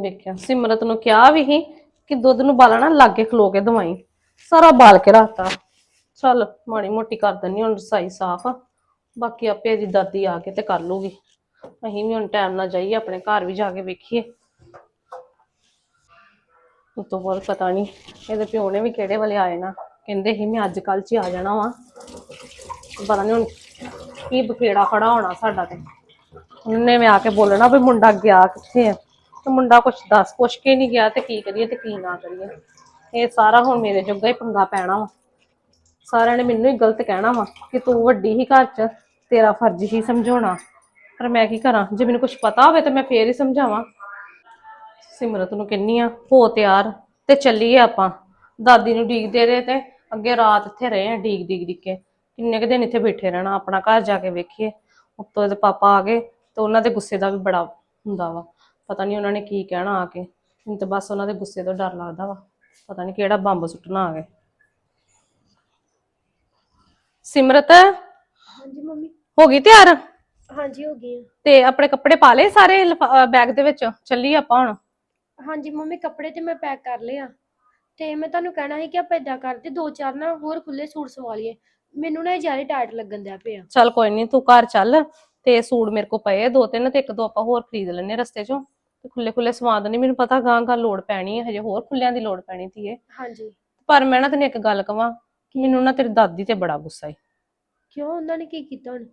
ਵੇਖਿਆ। ਸਿਮਰਤ ਨੂੰ ਕਿਹਾ ਵੀ ਸੀ ਕਿ ਦੁੱਧ ਨੂੰ ਬਾਲਣਾ ਲਾਗੇ ਖਲੋ ਕੇ ਦਵਾਈ। ਸਾਰਾ ਬਾਲ ਕੇ ਰੱਖਤਾ। ਚੱਲ ਮਾੜੀ ਮੋਟੀ ਕਰ ਦਿੰਨੀ ਹੁਣ ਰਸਾਈ ਸਾਫ਼। ਬਾਕੀ ਆਪੇ ਦੀ ਦਾਦੀ ਆ ਕੇ ਤੇ ਕਰ ਲੂਗੀ। ਅਸੀਂ ਵੀ ਹੁਣ ਟਾਈਮ ਨਾਲ ਜਾਈਏ, ਆਪਣੇ ਘਰ ਵੀ ਜਾ ਕੇ ਵੇਖੀਏ। ਉਸ ਤੋਂ ਬਾਅਦ ਪਤਾ ਨਹੀਂ, ਇਹਦੇ ਪਿਓ ਨੇ ਵੀ ਕਿਹੜੇ ਵਾਲੇ ਆਏ ਨਾ। ਕਹਿੰਦੇ ਸੀ ਮੈਂ ਅੱਜ ਕੱਲ ਚ ਹੀ ਆ ਜਾਣਾ ਵਾ। ਪਤਾ ਨਹੀਂ ਹੁਣ ਕੀ ਬਕੇੜਾ ਖੜਾ ਹੋਣਾ ਸਾਡਾ ਤੇ। ਉਹਨੇ ਮੈਂ ਆ ਕੇ ਬੋਲਣਾ ਵੀ ਮੁੰਡਾ ਗਿਆ ਕਿੱਥੇ ਆ। ਤੇ ਮੁੰਡਾ ਕੁਛ ਦੱਸ, ਪੁੱਛ ਕੇ ਨਹੀਂ ਗਿਆ ਤੇ ਕੀ ਕਰੀਏ ਤੇ ਕੀ ਨਾ ਕਰੀਏ। ਇਹ ਸਾਰਾ ਹੁਣ ਮੇਰੇ ਜੋਗਾ ਹੀ ਪੰਗਾ ਪੈਣਾ ਵਾ। ਸਾਰਿਆਂ ਨੇ ਮੈਨੂੰ ਹੀ ਗਲਤ ਕਹਿਣਾ ਵਾ ਕਿ ਤੂੰ ਵੱਡੀ ਹੀ ਘਰ 'ਚ, ਤੇਰਾ ਫਰਜ਼ ਹੀ ਸਮਝਾਉਣਾ। ਪਰ ਮੈਂ ਕੀ ਕਰਾਂ? ਜੇ ਮੈਨੂੰ ਕੁਝ ਪਤਾ ਹੋਵੇ ਤਾਂ ਮੈਂ ਫੇਰ ਹੀ ਸਮਝਾਵਾਂ। ਸਿਮਰਤ ਨੂੰ ਕਹਿੰਨੀ ਆ, ਹੋ ਤਿਆਰ ਤੇ ਚੱਲੀਏ ਆਪਾਂ। ਦਾਦੀ ਨੂੰ ਡੀਕਦੇ ਰਹੇ ਤੇ ਅੱਗੇ ਰਾਤ ਇੱਥੇ ਰਹੇ ਆ ਡੀਕ ਡੀਕ ਡੀਕ ਕੇ। ਕਿੰਨੇ ਕੁ ਦਿਨ ਇੱਥੇ ਬੈਠੇ ਰਹਿਣਾ, ਆਪਣਾ ਘਰ ਜਾ ਕੇ ਵੇਖੀਏ। ਉੱਤੋਂ ਦੇ ਪਾਪਾ ਆ ਗਏ ਤੇ ਉਹਨਾਂ ਦੇ ਗੁੱਸੇ ਦਾ ਵੀ ਬੜਾ ਹੁੰਦਾ ਵਾ। ਪਤਾ ਨਹੀਂ ਉਹਨਾਂ ਨੇ ਕੀ ਕਹਿਣਾ ਆ ਕੇ। ਮੈਨੂੰ ਤਾਂ ਬਸ ਉਹਨਾਂ ਦੇ ਗੁੱਸੇ ਤੋਂ ਡਰ ਲੱਗਦਾ ਵਾ। ਪਤਾ ਨਹੀਂ ਕਿਹੜਾ ਬੰਬ ਸੁੱਟਣਾ ਆ ਗਏ ਸਿਮਰਤ? ਹਾਂਜੀ ਮੰਮੀ। ਹੋ ਗਈ ਤਿਆਰ? ਹਾਂਜੀ ਹੋ ਗਈ। ਤੇ ਆਪਣੇ ਕੱਪੜੇ ਪਾ ਲਏ ਸਾਰੇ ਬੈਗ ਦੇ ਵਿੱਚ? ਚੱਲੀਏ ਆਪਾਂ ਹੁਣ? ਹਾਂਜੀ ਮੰਮੀ ਕੱਪੜੇ ਤੇ ਮੈਂ ਪੈਕ ਕਰ ਲਏ ਆ। ਤੇ ਮੈਂ ਤੁਹਾਨੂੰ ਕਹਿਣਾ ਸੀ ਕਿ ਆਪਾਂ ਏਦਾਂ ਕਰਦੇ ਦੋ ਚਾਰ ਨਾ ਹੋਰ ਖੁੱਲੇ ਸੂਟ ਸਵਾ ਲਈਏ। ਮੈਨੂੰ ਨਾ ਇਹ ਜ਼ਿਆਦਾ ਟਾਈਟ ਲੱਗਣ ਦਿਆ ਪਿਆ। ਚੱਲ ਕੋਈ ਨਹੀਂ ਤੂੰ ਘਰ ਚੱਲ। ਤੇ ਸੂਟ ਮੇਰੇ ਕੋ ਪਏ ਆ ਦੋ ਤਿੰਨ ਤੇ ਇੱਕ ਦੋ ਆਪਾਂ ਹੋਰ ਖਰੀਦ ਲੈਣੇ ਰਸਤੇ ਚੋਂ। ਤੇ ਖੁੱਲੇ ਖੁੱਲੇ ਸਵਾਦ ਨਹੀਂ ਮੈਨੂੰ ਪਤਾ ਗਾਂ ਗਾਂ ਲੋੜ ਪੈਣੀ ਹੈ ਹਜੇ ਹੋਰ ਖੁੱਲਿਆਂ ਦੀ ਲੋੜ ਪੈਣੀ ਧੀਏ। ਹਾਂਜੀ। ਪਰ ਮੈਂ ਨਾ ਤੈਨੂੰ ਇੱਕ ਗੱਲ ਕਵਾਂ ਮੈਨੂੰ ਨਾ ਤੇਰੀ ਦਾਦੀ ਤੇ ਬੜਾ ਗੁੱਸਾ ਈ ਕਿਉਂ? ਉਹਨਾਂ ਨੇ ਕੀ ਕੀਤਾ ਹੁਣ?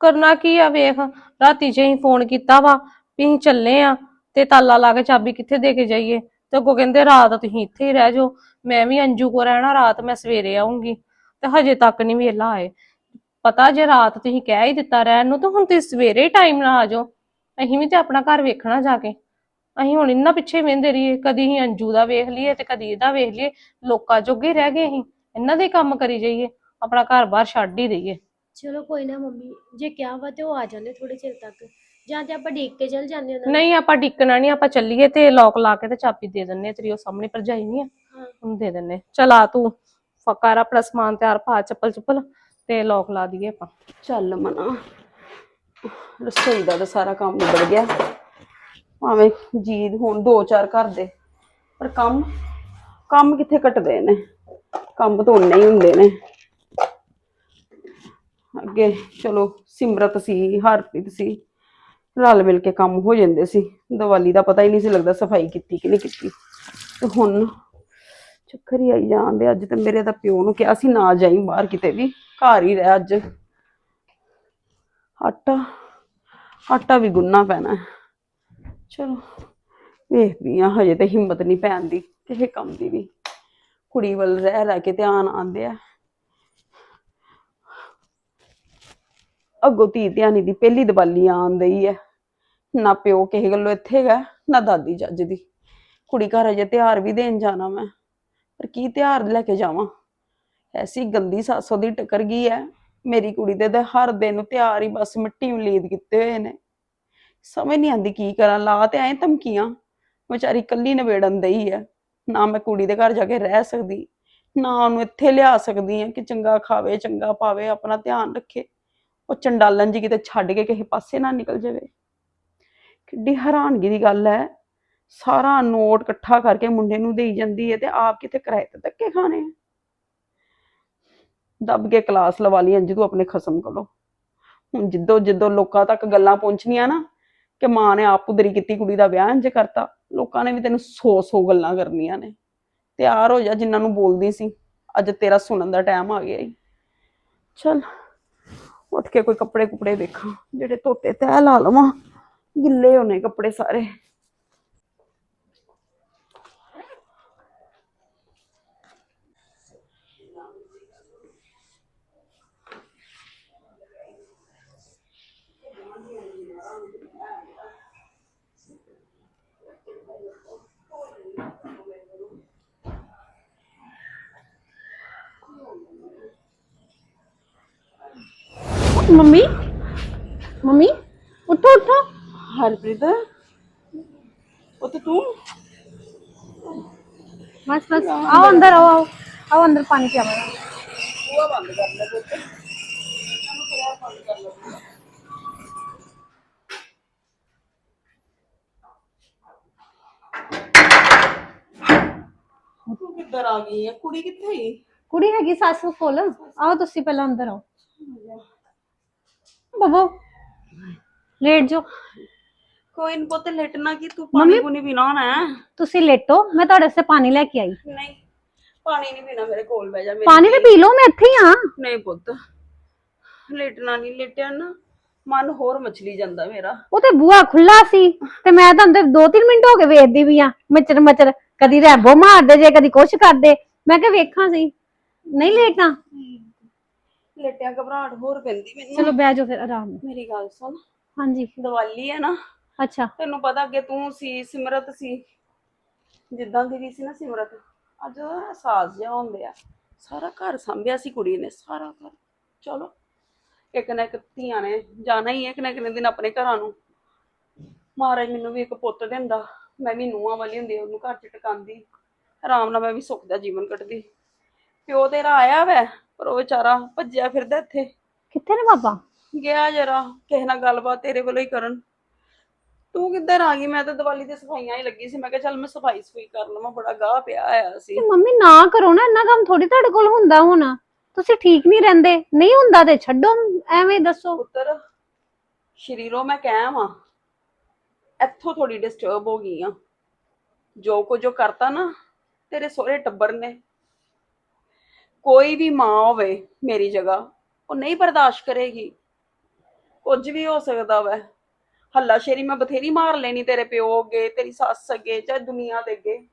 ਕਰਨਾ ਕੀ ਆ ਵੇਖ ਰਾਤੀ ਜੇ ਅਸੀਂ ਫੋਨ ਕੀਤਾ ਵਾ ਵੀ ਅਸੀਂ ਚੱਲੇ ਆ ਤੇ ਤਾਲਾ ਲਾ ਕੇ ਚਾਬੀ ਕਿੱਥੇ ਦੇ ਕੇ ਜਾਈਏ? ਤੇ ਅੱਗੋਂ ਕਹਿੰਦੇ ਰਾਤ ਤੁਸੀਂ ਇੱਥੇ ਹੀ ਰਹਿ ਜਾਓ ਮੈਂ ਵੀ ਅੰਜੂ ਕੋ ਰਹਿਣਾ ਰਾਤ ਮੈਂ ਸਵੇਰੇ ਆਉਂਗੀ ਤੇ ਹਜੇ ਤੱਕ ਨਹੀਂ ਵੇਲਾ ਆਏ। ਪਤਾ ਜੇ ਰਾਤ ਤੁਸੀਂ ਕਹਿ ਹੀ ਦਿੱਤਾ ਰਹਿਣ ਨੂੰ ਤਾਂ ਹੁਣ ਤੁਸੀਂ ਸਵੇਰੇ ਹੀ ਟਾਈਮ ਨਾਲ ਆ ਜਾਓ। ਅਸੀਂ ਵੀ ਤੇ ਆਪਣਾ ਘਰ ਵੇਖਣਾ ਜਾ ਕੇ। ਅਸੀਂ ਹੁਣ ਇੰਨਾ ਪਿੱਛੇ ਵੇਂਦੇ ਰਹੀਏ ਕਦੀ ਅਸੀਂ ਅੰਜੂ ਦਾ ਵੇਖ ਲਈਏ ਤੇ ਕਦੀ ਇਹਦਾ ਵੇਖ ਲਈਏ ਲੋਕਾਂ ਜੋਗੇ ਰਹਿ ਗਏ ਅਸੀਂ ਇਹਨਾਂ ਦੇ ਕੰਮ ਕਰੀ ਜਾਈਏ ਆਪਣਾ ਘਰ-ਬਾਰ ਛੱਡ ਹੀ ਦਈਏ। ਚਲੋ ਕੋਈ ਨਾ ਮੰਮੀ ਜੇ ਕਿਹਾ ਵਾ ਤੇ ਉਹ ਆ ਜਾਂਦੇ ਥੋੜੇ ਚਿਰ ਤੱਕ ਜਾਂ ਤੇ ਆਪਾਂ ਦੇਖ ਕੇ ਚੱਲ ਜਾਂਦੇ ਉਹਨਾਂ ਨਹੀਂ ਆਪਾਂ ਡਿੱਕਣਾ ਨਹੀਂ ਆਪਾਂ ਚੱਲੀਏ ਤੇ ਲੋਕ ਲਾ ਕੇ ਤੇ ਚਾਬੀ ਦੇ ਦਿੰਨੇ ਆ, ਤੇਰੀ ਉਹ ਸਾਹਮਣੇ ਭਰਜਾਈ ਨਹੀਂ ਆ ਹਾਂ। ਉਹਨੂੰ ਦੇ ਦਿੰਨੇ ਚਲ ਆ ਤੂੰ ਫਕਾਰ ਆਪਣਾ ਸਮਾਨ ਤਿਆਰ ਪਾ ਚੱਪਲ ਚੁੱਪਲ ਤੇ ਲੋਕ ਲਾ ਦਈਏ ਆਪਾਂ। ਚੱਲ ਮਨਾ। ਰਸੋਈ ਦਾ ਤਾਂ ਸਾਰਾ ਕੰਮ ਨਿਬੜ ਗਿਆ। ਭਾਵੇਂ ਜੀਦ ਹੁਣ ਦੋ ਚਾਰ ਘਰ ਦੇ, ਪਰ ਕੰਮ ਕੰਮ ਕਿੱਥੇ ਘਟਦੇ ਨੇ? ਕੰਮ ਤਾਂ ਉਨੇ ਹੀ ਹੁੰਦੇ ਨੇ। ਅੱਗੇ ਚਲੋ ਸਿਮਰਤ ਸੀ, ਹਰਪ੍ਰੀਤ ਸੀ, ਰਲ ਮਿਲ ਕੇ ਕੰਮ ਹੋ ਜਾਂਦੇ ਸੀ। ਦੀਵਾਲੀ ਦਾ ਪਤਾ ਹੀ ਨਹੀਂ ਸੀ ਲੱਗਦਾ ਸਫ਼ਾਈ ਕੀਤੀ ਕਿ ਨਹੀਂ ਕੀਤੀ। ਤੇ ਹੁਣ ਚੱਕਰ ਹੀ ਆਈ ਜਾਂਦੇ ਅੱਜ ਤੇ ਮੇਰੇ ਤਾਂ ਪਿਓ ਨੂੰ ਕਿਹਾ ਸੀ, ਨਾ ਜਾਈ ਬਾਹਰ ਕਿਤੇ ਵੀ। ਘਰ ਹੀ ਰਹਿ ਅੱਜ। ਆਟਾ ਆਟਾ ਵੀ ਗੁੰਨਾ ਪੈਣਾ। ਹੈ। ਚਲੋ, ਵੇਖਦੀ ਆ ਹਜੇ ਤੇ ਹਿੰਮਤ ਨਹੀਂ ਪੈਣ ਦੀ ਕਿਸੇ ਕੰਮ ਦੀ ਵੀ। ਕੁੜੀ ਵੱਲ ਰਹਿ ਰਹਿ ਕੇ ਧਿਆਨ ਆਂਦੇ ਆ। ਅੱਗੋਂ ਧੀ ਧਿਆਨੀ ਦੀ ਪਹਿਲੀ ਦੀਵਾਲੀ ਆਉਣ ਡਈ ਹੈ ਨਾ ਪਿਓ ਕਿਸੇ ਗੱਲੋਂ ਇੱਥੇ ਹੈਗਾ ਨਾ ਦਾਦੀ ਜੱਜ ਦੀ। ਕੁੜੀ ਘਰ ਅਜੇ ਤਿਉਹਾਰ ਵੀ ਦੇਣ ਜਾਣਾ ਮੈਂ। ਪਰ ਕੀ ਤਿਉਹਾਰ ਲੈ ਕੇ ਜਾਵਾਂ? ਐਸੀ ਗੰਦੀ ਸੱਸ ਦੀ ਟੱਕਰ ਗਈ ਹੈ ਮੇਰੀ ਕੁੜੀ ਦੇ ਤਾਂ ਹਰ ਦਿਨ ਤਿਆਰ ਹੀ ਬਸ ਮਿੱਟੀ ਉਲੀਦ ਕੀਤੇ ਹੋਏ ਨੇ। ਸਮਝ ਨਹੀਂ ਆਂਦੀ ਕੀ ਕਰਾਂ, ਲਾ ਤੇ ਐ ਧਮਕੀਆਂ। ਵਿਚਾਰੀ ਕੱਲੀ ਨਵੇੜਨ ਦਈ ਹੈ ਨਾ ਮੈਂ ਕੁੜੀ ਦੇ ਘਰ ਜਾ ਕੇ ਰਹਿ ਸਕਦੀ, ਨਾ ਉਹਨੂੰ ਇੱਥੇ ਲਿਆ ਸਕਦੀ ਆ ਕਿ ਚੰਗਾ ਖਾਵੇ, ਚੰਗਾ ਪਾਵੇ, ਆਪਣਾ ਧਿਆਨ ਰੱਖੇ। ਉਹ ਚੰਡਾਲਨ ਜੀ ਕਿਤੇ ਛੱਡ ਕੇ ਕਿਸੇ ਪਾਸੇ ਨਾ ਨਿਕਲ ਜਾਵੇ। ਕਿੱਡੀ ਹੈਰਾਨਗੀ ਦੀ ਗੱਲ ਹੈ। ਸਾਰਾ ਨੋਟ ਇਕੱਠਾ ਕਰਕੇ ਮੁੰਡੇ ਨੂੰ ਦੇਈ ਜਾਂਦੀ ਹੈ ਤੇ ਆਪ ਕਿਤੇ ਕਿਰਾਏ ਤੇ ਧੱਕੇ ਖਾਣੇ ਆ। ਦੱਬ ਕੇ ਕਲਾਸ ਲਵਾ ਲਈ ਅੰਜ ਤੂੰ ਆਪਣੇ ਖਸਮ ਕੋਲੋਂ। ਹੁਣ ਜਿੱਦੋਂ ਜਿੱਦੋਂ ਲੋਕਾਂ ਤੱਕ ਗੱਲਾਂ ਪਹੁੰਚਣੀਆਂ ਨਾ ਕਿ ਮਾਂ ਨੇ ਆਪ ਉਦਰੀ ਕੀਤੀ, ਕੁੜੀ ਦਾ ਵਿਆਹ ਇੰਜ ਕਰਤਾ, ਲੋਕਾਂ ਨੇ ਵੀ ਤੈਨੂੰ ਸੌ ਸੌ ਗੱਲਾਂ ਕਰਨੀਆਂ ਨੇ। ਤਿਆਰ ਹੋ ਜਾ ਜਿਨ੍ਹਾਂ ਨੂੰ ਬੋਲਦੀ ਸੀ। ਅੱਜ ਤੇਰਾ ਸੁਣਨ ਦਾ ਟਾਈਮ ਆ ਗਿਆ ਈ। ਚਲ, ਉੱਠ ਕੇ ਕੋਈ ਕੱਪੜੇ ਕੁਪੜੇ ਵੇਖਾਂ ਜਿਹੜੇ ਧੋਤੇ ਤਹਿ ਲਾ ਲਵਾਂ। ਗਿੱਲੇ ਹੋਣੇ ਕੱਪੜੇ ਸਾਰੇ। मम्मी? मम्मी उठो उठो। हरप्रीत वो तू। बस बस। आओ अंदर। आओ आओ आओ अंदर पानी पिया मैं कुड़ी कुड़ी है ਹੈ ਕੁੜੀ ਕਿੱਥੇ आओ ਕੁੜੀ ਹੈਗੀ ਸਾਸੂ ਕੋਲ ਬਬੋ ਲੇਟ ਜੋ ਕੋਈ ਨੀ ਪੁੱਤ ਲੇਟਣਾ ਕੀ? ਤੂੰ ਪਾਣੀ ਪੁਣੀ ਪੀਣਾ ਹੋਣਾ ਹੈ? ਤੁਸੀਂ ਲੇਟੋ ਮੈਂ ਤੁਹਾਡੇ ਵਾਸਤੇ ਪਾਣੀ ਲੈ ਕੇ ਆਈ। ਨਹੀਂ ਪਾਣੀ ਨਹੀਂ ਪੀਣਾ ਮੇਰੇ ਕੋਲ ਬਹਿ ਜਾ ਮੇਰੀ ਪਾਣੀ ਤੇ ਪੀ ਲਓ ਮੈਂ ਇੱਥੇ ਹੀ ਆ ਨਹੀਂ ਪੁੱਤ ਲੇਟਣਾ ਨਹੀਂ ਲੇਟਿਆ ਨਾ ਮਨ ਹੋਰ ਮਛਲੀ ਜਾਂਦਾ ਮੇਰਾ। ਉਹ ਤੇ ਬੂਹਾ ਖੁੱਲਾ ਸੀ ਤੇ ਮੈਂ ਤਾਂ ਅੰਦਰ 2-3 ਮਿੰਟ ਹੋ ਗਏ ਵੇਖਦੀ ਵੀ ਆ ਮਚਰ ਮਚਰ ਕਦੀ ਰੈਬੋ ਮਾਰਦੇ ਜੇ ਕਦੀ ਕੁਛ ਕਰਦੇ। ਮੈਂ ਕਿਹਾ ਵੇਖਾਂ ਸੀ। ਨਹੀਂ ਲੇਟਣਾ। ਲੇਟਿਆ ਘਬਰਾਹਟ ਹੋਰ ਪੈਂਦੀ ਮੈਨੂੰ। ਚਲੋ ਬਹਿ ਜਾਓ ਫਿਰ ਆਰਾਮ ਨਾਲ। ਮੇਰੀ ਗੱਲ ਸੁਣ। ਹਾਂਜੀ। ਦੀਵਾਲੀ ਹੈ ਨਾ। ਅੱਛਾ। ਤੈਨੂੰ ਪਤਾ ਅੱਗੇ ਤੂੰ ਸੀ ਸਿਮਰਤ ਸੀ। ਜਿੱਦਾਂ ਦੀ ਵੀ ਸੀ ਨਾ ਸਿਮਰਤ ਅੱਜ ਅਹਿਸਾਸ ਜਿਹਾ ਹੁੰਦੇ ਆ। ਸਾਰਾ ਘਰ ਸੰਭਿਆ ਸੀ ਕੁੜੀ ਨੇ ਸਾਰਾ ਘਰ। ਚਲੋ ਇੱਕ ਨਾ ਇੱਕ ਧੀਆਂ ਨੇ ਜਾਣਾ ਹੀ ਹੈ ਇੱਕ ਨਾ ਇੱਕ ਦਿਨ ਆਪਣੇ ਘਰਾਂ ਨੂੰ। ਮਹਾਰਾਜ ਮੈਨੂੰ ਵੀ ਇੱਕ ਪੁੱਤ ਦਿੰਦਾ। ਮੈਂ ਵੀ ਨੂੰਹਾਂ ਵਾਲੀ ਹੁੰਦੀ ਉਹਨੂੰ ਘਰ ਚ ਟਿਕਾਉਂਦੀ। ਆਰਾਮ ਨਾਲ ਮੈਂ ਵੀ ਸੁੱਖ ਦਾ ਜੀਵਨ ਕੱਟਦੀ ਪਿਓ ਤੇਰਾ ਆਇਆ ਵੈ। ਪਰ ਉਹ ਵਿਚਾਰਾ ਭੱਜਿਆ ਫਿਰਦਾ ਇੱਥੇ। ਕਿੱਥੇ ਨੇ ਬਾਬਾ? ਗਿਆ ਜਰਾ ਕਿਸੇ ਨਾਲ ਗੱਲਬਾਤ ਤੇਰੇ ਵੱਲੋਂ ਹੀ ਕਰਨ। ਤੂੰ ਕਿੱਧਰ ਆ ਗਈ? ਮੈਂ ਤਾਂ ਦੀਵਾਲੀ ਤੇ ਸਫਾਈਆਂ ਹੀ ਲੱਗੀ ਸੀ। ਮੈਂ ਕਿਹਾ ਚੱਲ ਮੈਂ ਸਫ਼ਾਈ ਸਫ਼ਾਈ ਕਰ ਲਵਾਂ ਬੜਾ ਗਾਹ ਪਿਆ ਆਇਆ ਸੀ। ਤੇ ਮੰਮੀ ਨਾ ਕਰੋ ਨਾ ਇੰਨਾ ਕੰਮ ਥੋੜੀ ਤੁਹਾਡੇ ਕੋਲ ਹੁੰਦਾ ਹੁਣ। ਤੁਸੀਂ ਠੀਕ ਨਹੀਂ ਰਹਿੰਦੇ। ਨਹੀਂ ਹੁੰਦਾ ਤੇ ਛੱਡੋ ਐਵੇਂ ਦੱਸੋ। ਪੁੱਤਰ ਸ਼ਰੀਰੋਂ ਮੈਂ ਕਹਿ ਵਾਂ ਇੱਥੋਂ ਥੋੜੀ ਡਿਸਟਰਬ ਹੋ ਗਈ ਆ। ਜੋ ਕੁਝ ਜੋ ਕਰਤਾ ਨਾ ਤੇਰੇ ਸਹੁਰੇ ਟੱਬਰ ਨੇ। ਕੋਈ ਵੀ ਮਾਂ ਹੋਵੇ ਮੇਰੀ ਜਗ੍ਹਾ, ਉਹ ਨਹੀਂ ਬਰਦਾਸ਼ਤ ਕਰੇਗੀ। ਕੁਝ ਵੀ ਹੋ ਸਕਦਾ ਵੈ। ਹੱਲਾ ਸ਼ੇਰੀ, ਮੈਂ ਬਥੇਰੀ ਮਾਰ ਲੈਣੀ ਤੇਰੇ ਪਿਓ ਅੱਗੇ, ਤੇਰੀ ਸੱਸ ਅੱਗੇ, ਚਾਹੇ ਦੁਨੀਆ ਦੇ ਅੱਗੇ।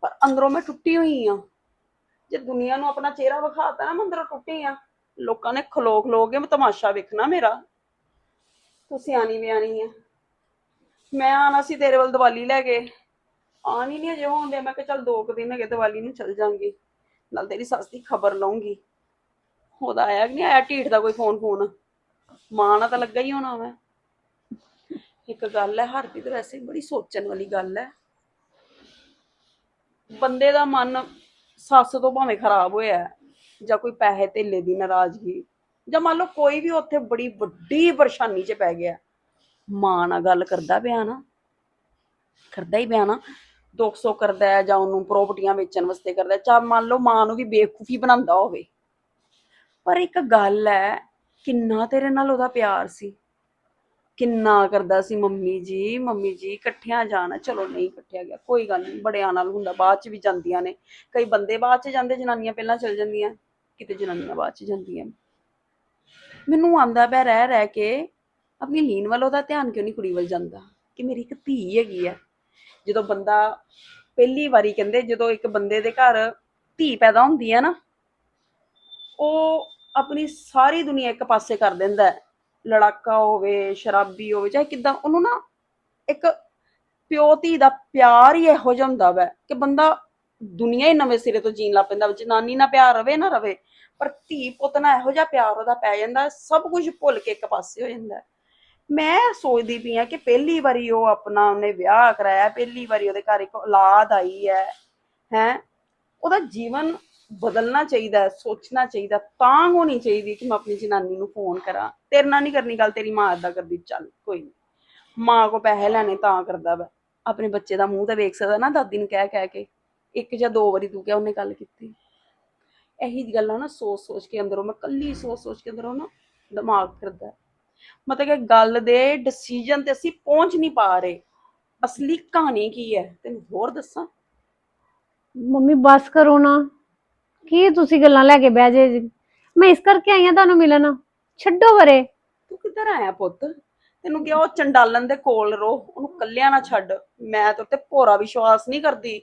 ਪਰ ਅੰਦਰੋਂ ਮੈਂ ਟੁੱਟੀ ਹੋਈ ਆ। ਜੇ ਦੁਨੀਆ ਨੂੰ ਆਪਣਾ ਚਿਹਰਾ ਵਿਖਾਤਾ ਨਾ, ਮੈਂ ਅੰਦਰੋਂ ਟੁੱਟੀ ਆ। ਲੋਕਾਂ ਨੇ ਖਲੋ ਖਲੋ ਕੇ ਤਮਾਸ਼ਾ ਵੇਖਣਾ ਮੇਰਾ। ਤੂੰ ਸਿਆਣੀ ਬਿਆਣੀ ਆ। ਮੈਂ ਆਣਾ ਸੀ ਤੇਰੇ ਵੱਲ ਦੀਵਾਲੀ ਲੈ ਕੇ। ਆਣੀ ਨਹੀਂ ਅਜੇ ਹੁੰਦੇ ਮੈਂ ਕਿਹਾ ਚੱਲ ਦੋ ਕੁ ਦਿਨ ਹੈਗੇ ਦੀਵਾਲੀ ਨੂੰ ਚੱਲ ਜਾਾਂਗੀ। ਨਾਲ ਤੇਰੀ ਸੱਸ ਦੀ ਖਬਰ ਲਵਾਂਗੀ ਉਹਦਾ ਆਇਆ ਕਿ ਨਹੀਂ ਆਇਆ ਢੀਠ ਦਾ ਕੋਈ ਫੋਨ ਫੋਨ। ਮਾਂ ਨਾਲ ਤਾਂ ਲੱਗਾ ਹੀ ਹੋਣਾ ਵਾ। ਇੱਕ ਗੱਲ ਹੈ, ਹਰਪ੍ਰੀਤ ਵੈਸੇ ਬੜੀ ਸੋਚਣ ਵਾਲੀ ਗੱਲ ਹੈ। ਬੰਦੇ ਦਾ ਮਨ ਸੱਸ ਤੋਂ ਭਾਵੇਂ ਖਰਾਬ ਹੋਇਆ ਜਾਂ ਕੋਈ ਪੈਸੇ ਧੇਲੇ ਦੀ ਨਾਰਾਜ਼ਗੀ, ਜਾਂ ਮੰਨ ਲਓ ਕੋਈ ਵੀ ਉੱਥੇ ਬੜੀ ਵੱਡੀ ਪਰੇਸ਼ਾਨੀ 'ਚ ਪੈ ਗਿਆ, ਮਾਂ ਨਾਲ ਗੱਲ ਕਰਦਾ ਪਿਆ ਨਾ, ਕਰਦਾ ਹੀ ਪਿਆ ਨਾ 200 ਕਰਦਾ ਹੈ ਜਾਂ ਉਹਨੂੰ ਪ੍ਰਾਪਰਟੀਆਂ ਵੇਚਣ ਵਾਸਤੇ ਕਰਦਾ ਹੈ, ਚਾਹ ਮੰਨ ਲਓ ਮਾਂ ਨੂੰ ਵੀ ਬੇਵਕੂਫੀ ਬਣਾਉਂਦਾ ਹੋਵੇ। ਪਰ ਇੱਕ ਗੱਲ ਹੈ ਕਿੰਨਾ ਤੇਰੇ ਨਾਲ ਉਹਦਾ ਪਿਆਰ ਸੀ? ਕਿੰਨਾ ਕਰਦਾ ਸੀ ਮੰਮੀ ਜੀ? ਮੰਮੀ ਜੀ ਇਕੱਠਿਆਂ ਜਾਣਾ ਚਲੋ ਨਹੀਂ ਇਕੱਠਿਆ ਗਿਆ ਕੋਈ ਗੱਲ ਨਹੀਂ ਬੜਿਆਂ ਨਾਲ ਹੁੰਦਾ ਬਾਅਦ ਚ ਵੀ ਜਾਂਦੀਆਂ ਨੇ। ਕਈ ਬੰਦੇ ਬਾਅਦ ਚ ਜਾਂਦੇ ਜਨਾਨੀਆਂ ਪਹਿਲਾਂ ਚਲ ਜਾਂਦੀਆਂ ਕਿਤੇ ਜਨਾਨੀਆਂ ਬਾਅਦ ਚ ਜਾਂਦੀਆਂ। ਮੈਨੂੰ ਆਂਦਾ ਪਿਆ ਰਹਿ ਰਹਿ ਕੇ ਆਪਣੀ ਲੀਨ ਵੱਲ ਉਹਦਾ ਧਿਆਨ ਕਿਉਂ ਨਹੀਂ ਕੁੜੀ ਵੱਲ ਜਾਂਦਾ? ਕਿ ਮੇਰੀ ਇੱਕ ਧੀ ਹੈਗੀ ਹੈ ਜਦੋਂ ਬੰਦਾ ਪਹਿਲੀ ਵਾਰੀ ਕਹਿੰਦੇ, ਜਦੋਂ ਇੱਕ ਬੰਦੇ ਦੇ ਘਰ ਧੀ ਪੈਦਾ ਹੁੰਦੀ ਹੈ ਨਾ, ਉਹ ਆਪਣੀ ਸਾਰੀ ਦੁਨੀਆ ਇੱਕ ਪਾਸੇ ਕਰ ਦਿੰਦਾ ਹੈ। ਲੜਾਕਾ ਹੋਵੇ, ਸ਼ਰਾਬੀ ਹੋਵੇ, ਚਾਹੇ ਕਿਦਾਂ, ਉਹਨੂੰ ਨਾ ਇੱਕ ਪਿਓ ਧੀ ਦਾ ਪਿਆਰ ਹੀ ਇਹੋ ਜਿਹਾ ਹੁੰਦਾ ਵੈ ਕਿ ਬੰਦਾ ਦੁਨੀਆ ਹੀ ਨਵੇਂ ਸਿਰੇ ਤੋਂ ਜੀਣ ਲੱਗ ਪੈਂਦਾ ਜਨਾਨੀ ਨਾਲ ਪਿਆਰ ਰਵੇ, ਨਾ ਰਵੇ, ਪਰ ਧੀ ਪੁੱਤ ਨਾਲ ਇਹੋ ਜਿਹਾ ਪਿਆਰ ਉਹਦਾ ਪੈ ਜਾਂਦਾ, ਸਭ ਕੁਝ ਭੁੱਲ ਕੇ ਇੱਕ ਪਾਸੇ ਹੋ ਜਾਂਦਾ ਮੈਂ ਸੋਚਦੀ ਪਈ ਆ ਕਿ ਪਹਿਲੀ ਵਾਰੀ ਉਹ ਆਪਣਾ ਉਹਨੇ ਵਿਆਹ ਕਰਾਇਆ, ਪਹਿਲੀ ਵਾਰੀ ਉਹਦੇ ਘਰ ਇੱਕ ਔਲਾਦ ਆਈ ਹੈ ਹੈ। ਉਹਦਾ ਜੀਵਨ ਬਦਲਣਾ ਚਾਹੀਦਾ ਹੈ, ਸੋਚਣਾ ਚਾਹੀਦਾ, ਤਾਂ ਹੋਣੀ ਚਾਹੀਦੀ ਕਿ ਮੈਂ ਆਪਣੀ ਜਨਾਨੀ ਨੂੰ ਫੋਨ ਕਰਾਂ। ਤੇਰੇ ਨਾਲ ਨਹੀਂ ਕਰਨੀ ਗੱਲ, ਤੇਰੀ ਮਾਂ ਏਦਾਂ ਕਰਦੀ, ਚੱਲ ਕੋਈ ਨਹੀਂ ਮਾਂ ਕੋ ਪੈਸੇ ਲੈਣੇ ਤਾਂ ਕਰਦਾ ਵਾ। ਆਪਣੇ ਬੱਚੇ ਦਾ ਮੂੰਹ ਤਾਂ ਵੇਖ ਸਕਦਾ ਨਾ ਦਾਦੀ ਨੂੰ ਕਹਿ ਕਹਿ ਕੇ। ਇੱਕ ਜਾਂ ਦੋ ਵਾਰੀ ਤੂੰ ਕਿਹਾ ਉਹਨੇ ਗੱਲ ਕੀਤੀ। ਇਹੀ ਗੱਲਾਂ ਨਾ ਸੋਚ ਸੋਚ ਕੇ ਅੰਦਰੋਂ, ਮੈਂ ਕੱਲੀ ਸੋਚ ਸੋਚ ਕੇ ਅੰਦਰੋਂ ਨਾ ਦਿਮਾਗ ਫਿਰਦਾ। ਮਤਲਬ ਕਿ ਗੱਲ ਦੇ ਡਿਸੀਜਨ ਤੇ ਅਸੀਂ ਪਹੁੰਚ ਨਹੀਂ ਪਾ ਰਹੇ। ਅਸਲੀ ਕਹਾਣੀ ਕੀ ਹੈ? ਤੈਨੂੰ ਹੋਰ ਦੱਸਾਂ। ਮੰਮੀ ਬਸ ਕਰੋ ਨਾ। ਕੀ ਤੁਸੀਂ ਗੱਲਾਂ ਲੈ ਕੇ ਬਹਿ ਜੇ ਜੀ? ਮੈਂ ਇਸ ਕਰਕੇ ਆਈ ਆ ਤੁਹਾਨੂੰ ਮਿਲਣ। ਛੱਡੋ ਵਰੇ। ਤੂੰ ਕਿੱਧਰ ਆਇਆ ਪੁੱਤ? ਤੈਨੂੰ ਕਿਹਾ ਉਹ ਚੰਡਾਲਨ ਦੇ ਕੋਲ ਰੋ ਉਹਨੂੰ ਕੱਲਿਆ ਨਾ ਛੱਡ। ਮੈਂ ਤੇ ਉੱਤੇ ਭੋਰਾ ਵਿਸ਼ਵਾਸ ਨਹੀਂ ਕਰਦੀ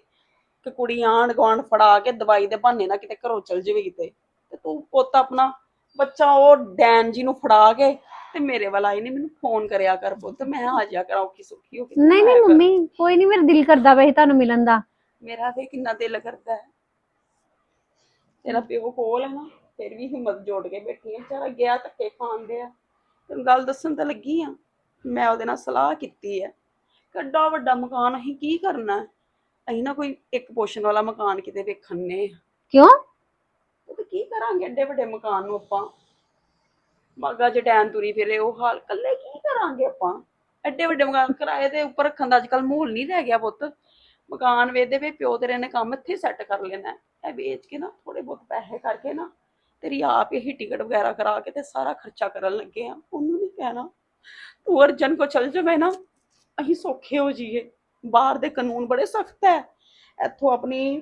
ਕਿ ਕੁੜੀ ਆਂਢ ਗੁਆਂਢ ਫੜਾ ਕੇ ਦਵਾਈ ਦੇ ਬਹਾਨੇ ਨਾਲ ਕਿਤੇ ਘਰੋਂ ਚਲ ਜਾਵੇ ਕਿਤੇ। ਤੇ ਤੂੰ ਪੁੱਤ ਆਪਣਾ ਬੱਚਾ ਉਹ ਡੈਨ ਜੀ ਨੂੰ ਫੜਾ ਕੇ ਤੇ ਮੇਰੇ ਵੱਲ ਆਈ ਨਹੀਂ ਮੈਨੂੰ ਫੋਨ ਕਰਿਆ ਕਰ ਪੁੱਤ ਮੈਂ ਆ ਜਾ ਕਰਾਂ ਔਖੀ ਸੁੱਖੀ ਹੋ ਕੇ ਨਹੀਂ ਨਹੀਂ। ਮੰਮੀ ਕੋਈ ਨਹੀਂ ਮੇਰਾ ਦਿਲ ਕਰਦਾ ਵੈਸੇ ਤੁਹਾਨੂੰ ਮਿਲਣ ਦਾ। ਮੇਰਾ ਤੇ ਕਿੰਨਾ ਦਿਲ ਕਰਦਾ। ਹੈ ਤੇਰਾ ਪਿਓ ਕੋਲ ਹੈ ਨਾ ਫਿਰ ਵੀ ਹਿੰਮਤ ਜੋੜ ਕੇ ਬੈਠੀ ਹੈ ਵਿਚਾਰਾ ਗਿਆ ਧੱਕੇ ਖਾਂਦੇ ਆ ਤੈਨੂੰ ਗੱਲ ਦੱਸਣ ਤਾਂ ਲੱਗੀ ਆ ਮੈਂ ਉਹਦੇ ਨਾਲ ਸਲਾਹ ਕੀਤੀ ਹੈ ਕੱਡਾ ਵੱਡਾ ਮਕਾਨ ਅਸੀਂ ਕੀ ਕਰਨਾ? ਹੈ? ਅਸੀਂ ਨਾ ਕੋਈ ਇੱਕ ਪੋਸ਼ਨ ਵਾਲਾ ਮਕਾਨ ਕਿਤੇ ਵੇਖਣੇ ਆ। ਕਿਉਂ? ਉਹ ਤੇ ਕੀ ਕਰਾਂਗੇ ਐਡੇ ਵੱਡੇ ਮਕਾਨ ਨੂੰ ਆਪਾਂ? ਮਾਗਾ ਚ ਤੁਰੀ ਫਿਰੇ, ਉਹ ਹਾਲ ਕੱਲੇ ਕੀ ਕਰਾਂਗੇ ਆਪਾਂ? ਐਡੇ ਵੱਡੇ ਮਕਾਨ ਕਿਰਾਏ ਦੇ ਉੱਪਰ ਰੱਖਣ ਦਾ ਅੱਜਕੱਲ ਮਾਹੌਲ ਨਹੀਂ ਰਹਿ ਗਿਆ ਪੁੱਤ। ਮਕਾਨ ਵੇਚਦੇ ਵੇ ਪਿਓ ਤੇਰੇ ਨੇ ਕੰਮ ਇੱਥੇ ਸੈੱਟ ਕਰ ਲੈਣਾ ਇਹ ਵੇਚ ਕੇ ਨਾ ਥੋੜੇ ਬਹੁਤ ਪੈਸੇ ਕਰਕੇ ਨਾ ਤੇਰੀ ਆਪ ਹੀ ਟਿਕਟ ਵਗੈਰਾ ਕਰਾ ਕੇ ਤੇ ਸਾਰਾ ਖਰਚਾ ਕਰਨ ਲੱਗੇ ਆ। ਉਹਨੂੰ ਨਹੀਂ ਕਹਿਣਾ। ਤੂੰ ਅਰਜਨ ਕੋ ਚਲ ਜਾਵੇਂ ਨਾ, ਅਸੀਂ ਸੌਖੇ ਹੋ ਜਾਈਏ। ਬਾਹਰ ਦੇ ਕਾਨੂੰਨ ਬੜੇ ਸਖਤ ਹੈ। ਇੱਥੋਂ ਆਪਣੀ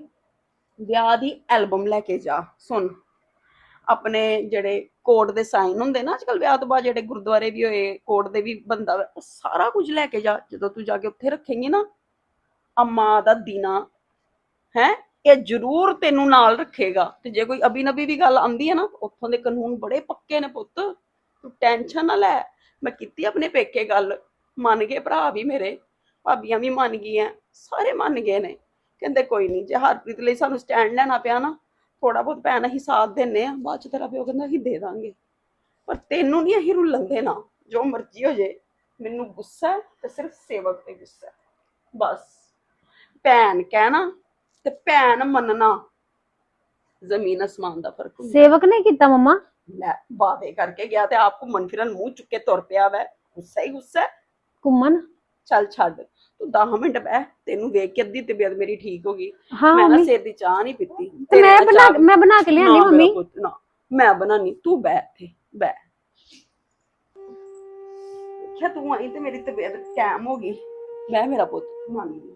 ਵਿਆਹ ਦੀ ਐਲਬਮ ਲੈ ਕੇ ਜਾ, ਸੁਣ। ਆਪਣੇ ਜਿਹੜੇ ਕੋਰਟ ਦੇ ਸਾਈਨ ਹੁੰਦੇ ਨਾ ਅੱਜਕੱਲ ਵਿਆਹ ਤੋਂ ਬਾਅਦ ਜਿਹੜੇ ਗੁਰਦੁਆਰੇ ਵੀ ਹੋਏ ਕੋਰਟ ਦੇ ਵੀ ਬੰਦਾ ਉਹ ਸਾਰਾ ਕੁਝ ਲੈ ਕੇ ਜਾ, ਜਦੋਂ ਤੂੰ ਜਾ ਕੇ ਉੱਥੇ ਰੱਖੇਂਗੀ ਨਾ, ਅੰਮਾ ਦਾ ਦੀਨਾ, ਹੈ? ਇਹ ਜ਼ਰੂਰ ਤੈਨੂੰ ਨਾਲ ਰੱਖੇਗਾ। ਤੇ ਜੇ ਕੋਈ ਅਬੀ ਨਬੀ ਵੀ ਗੱਲ ਆਂਦੀ ਹੈ ਨਾ, ਉੱਥੋਂ ਦੇ ਕਾਨੂੰਨ ਬੜੇ ਪੱਕੇ ਨੇ ਪੁੱਤ। ਤੂੰ ਟੈਨਸ਼ਨ ਨਾ ਲੈ। ਮੈਂ ਕੀਤੀ ਆਪਣੇ ਪੇਕੇ ਗੱਲ। ਮੰਨ ਗਏ ਭਰਾ ਵੀ ਮੇਰੇ। ਭਾਬੀਆਂ ਵੀ ਮੰਨ ਗਈਆਂ। ਸਾਰੇ ਮੰਨ ਗਏ ਨੇ। ਕਹਿੰਦੇ ਕੋਈ ਨਹੀਂ, ਜੇ ਹਰਪ੍ਰੀਤ ਲਈ ਸਾਨੂੰ ਸਟੈਂਡ ਲੈਣਾ ਪਿਆ ਨਾ ਥੋੜਾ ਬਹੁਤ ਭੈਣ ਅਸੀਂ ਸਾਥ ਦਿੰਨੇ ਆ ਬਾਅਦ ਚ ਤੇਰਾ ਪਿਓ ਕਹਿੰਦਾ ਅਸੀਂ ਦੇ ਦਾਂਗੇ। ਪਰ ਤੈਨੂੰ ਨਹੀਂ ਅਸੀਂ ਰੁੱਲਣ ਦੇਣਾ ਜੋ ਮਰਜ਼ੀ ਹੋ ਜੇ ਮੈਨੂੰ ਗੁੱਸਾ ਹੈ ਤੇ ਸਿਰਫ ਸੇਵਕ ਤੇ ਗੁੱਸਾ ਹੈ। ਬਸ। ਭੈਣ ਕਹਿਣਾ ਤੇ ਭੈਣ ਮੰਨਣਾ ਜ਼ਮੀਨ ਅਸਮਾਨ ਦਾ ਫ਼ਰਕ ਹੁੰਦਾ। ਸੇਵਕ ਨੇ ਕੀਤਾ ਮੰਮਾ? ਲੈ ਵਾਦੇ ਕਰਕੇ ਗਿਆ ਤੇ ਆਪ ਘੁੰਮਣ ਫਿਰਨ ਮੂੰਹ ਚੁੱਕ ਤੁਰ ਪਿਆ ਵੈ। ਗੁੱਸਾ ਹੀ ਗੁੱਸਾ ਹੈ। ਘੁੰਮਣ? ਚੱਲ ਛੱਡ। ਤੂੰ 10 ਮਿੰਟ ਬਹਿ ਤੈਨੂੰ ਵੇਖ ਕੇ ਅੱਧੀ ਤਬੀਅਤ ਮੇਰੀ ਠੀਕ ਹੋ ਗਈ। ਹਾਂ ਮੈਂ ਨਾ ਮੰਮੀ। ਸਿਰ ਦੀ ਚਾਹ ਨਹੀਂ ਪੀਤੀ। ਤੇ ਤੇਰੇ ਮੈਂ ਨਾਲ ਬਣਾ ਚਾਹ- ਮੈਂ ਬਣਾ ਕੇ ਲਿਆਣੀ ਨਾ ਮੇਰਾ ਮੰਮੀ। ਪੁੱਤ, ਨਾ। ਮੈਂ ਬਣਾਣੀ ਤੂੰ ਬਹਿ ਇੱਥੇ ਬਹਿ। ਦੇਖਿਆ ਤੂੰ ਆਈ ਤੇ ਮੇਰੀ ਤਬੀਅਤ ਕਾਇਮ ਹੋ ਗਈ। ਮੈਂ ਮੇਰਾ ਪੁੱਤ ਮੰਨ ਗਈ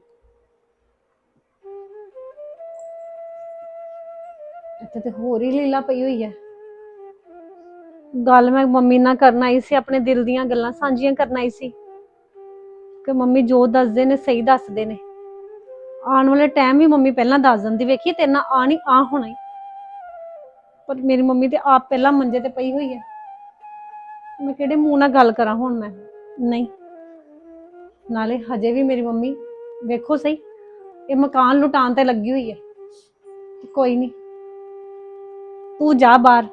ਇੱਥੇ ਤੇ ਹੋਰ ਹੀ ਲੀਲਾ ਪਈ ਹੋਈ ਹੈ। ਗੱਲ ਮੈਂ ਮੰਮੀ ਨਾਲ ਕਰਨ ਆਈ ਸੀ ਆਪਣੇ ਦਿਲ ਦੀਆਂ ਗੱਲਾਂ ਸਾਂਝੀਆਂ ਕਰਨ ਆਈ ਸੀ। ਕਿ ਮੰਮੀ ਜੋ ਦੱਸਦੇ ਨੇ ਸਹੀ ਦੱਸਦੇ ਨੇ। ਆਉਣ ਵਾਲੇ ਟਾਈਮ ਵੀ ਮੰਮੀ ਪਹਿਲਾਂ ਦੱਸ ਦਿੰਦੀ, ਵੇਖੀ ਤੇਰੇ ਨਾਲ ਆ ਨਹੀਂ ਆ ਹੋਣਾ ਹੀ ਪਰ ਮੇਰੀ ਮੰਮੀ ਤੇ ਆਪ ਪਹਿਲਾਂ ਮੰਜੇ ਤੇ ਪਈ ਹੋਈ ਹੈ ਮੈਂ ਕਿਹੜੇ ਮੂੰਹ ਨਾਲ ਗੱਲ ਕਰਾਂ ਹੁਣ ਮੈਂ? ਨਹੀਂ। ਨਾਲੇ ਹਜੇ ਵੀ ਮੇਰੀ ਮੰਮੀ ਵੇਖੋ ਸਹੀ, ਇਹ ਮਕਾਨ ਲੁਟਾਉਣ ਤੇ ਲੱਗੀ ਹੋਈ ਹੈ ਕੋਈ ਨਹੀਂ ਤੂੰ ਜਾ ਬਾਹਰ।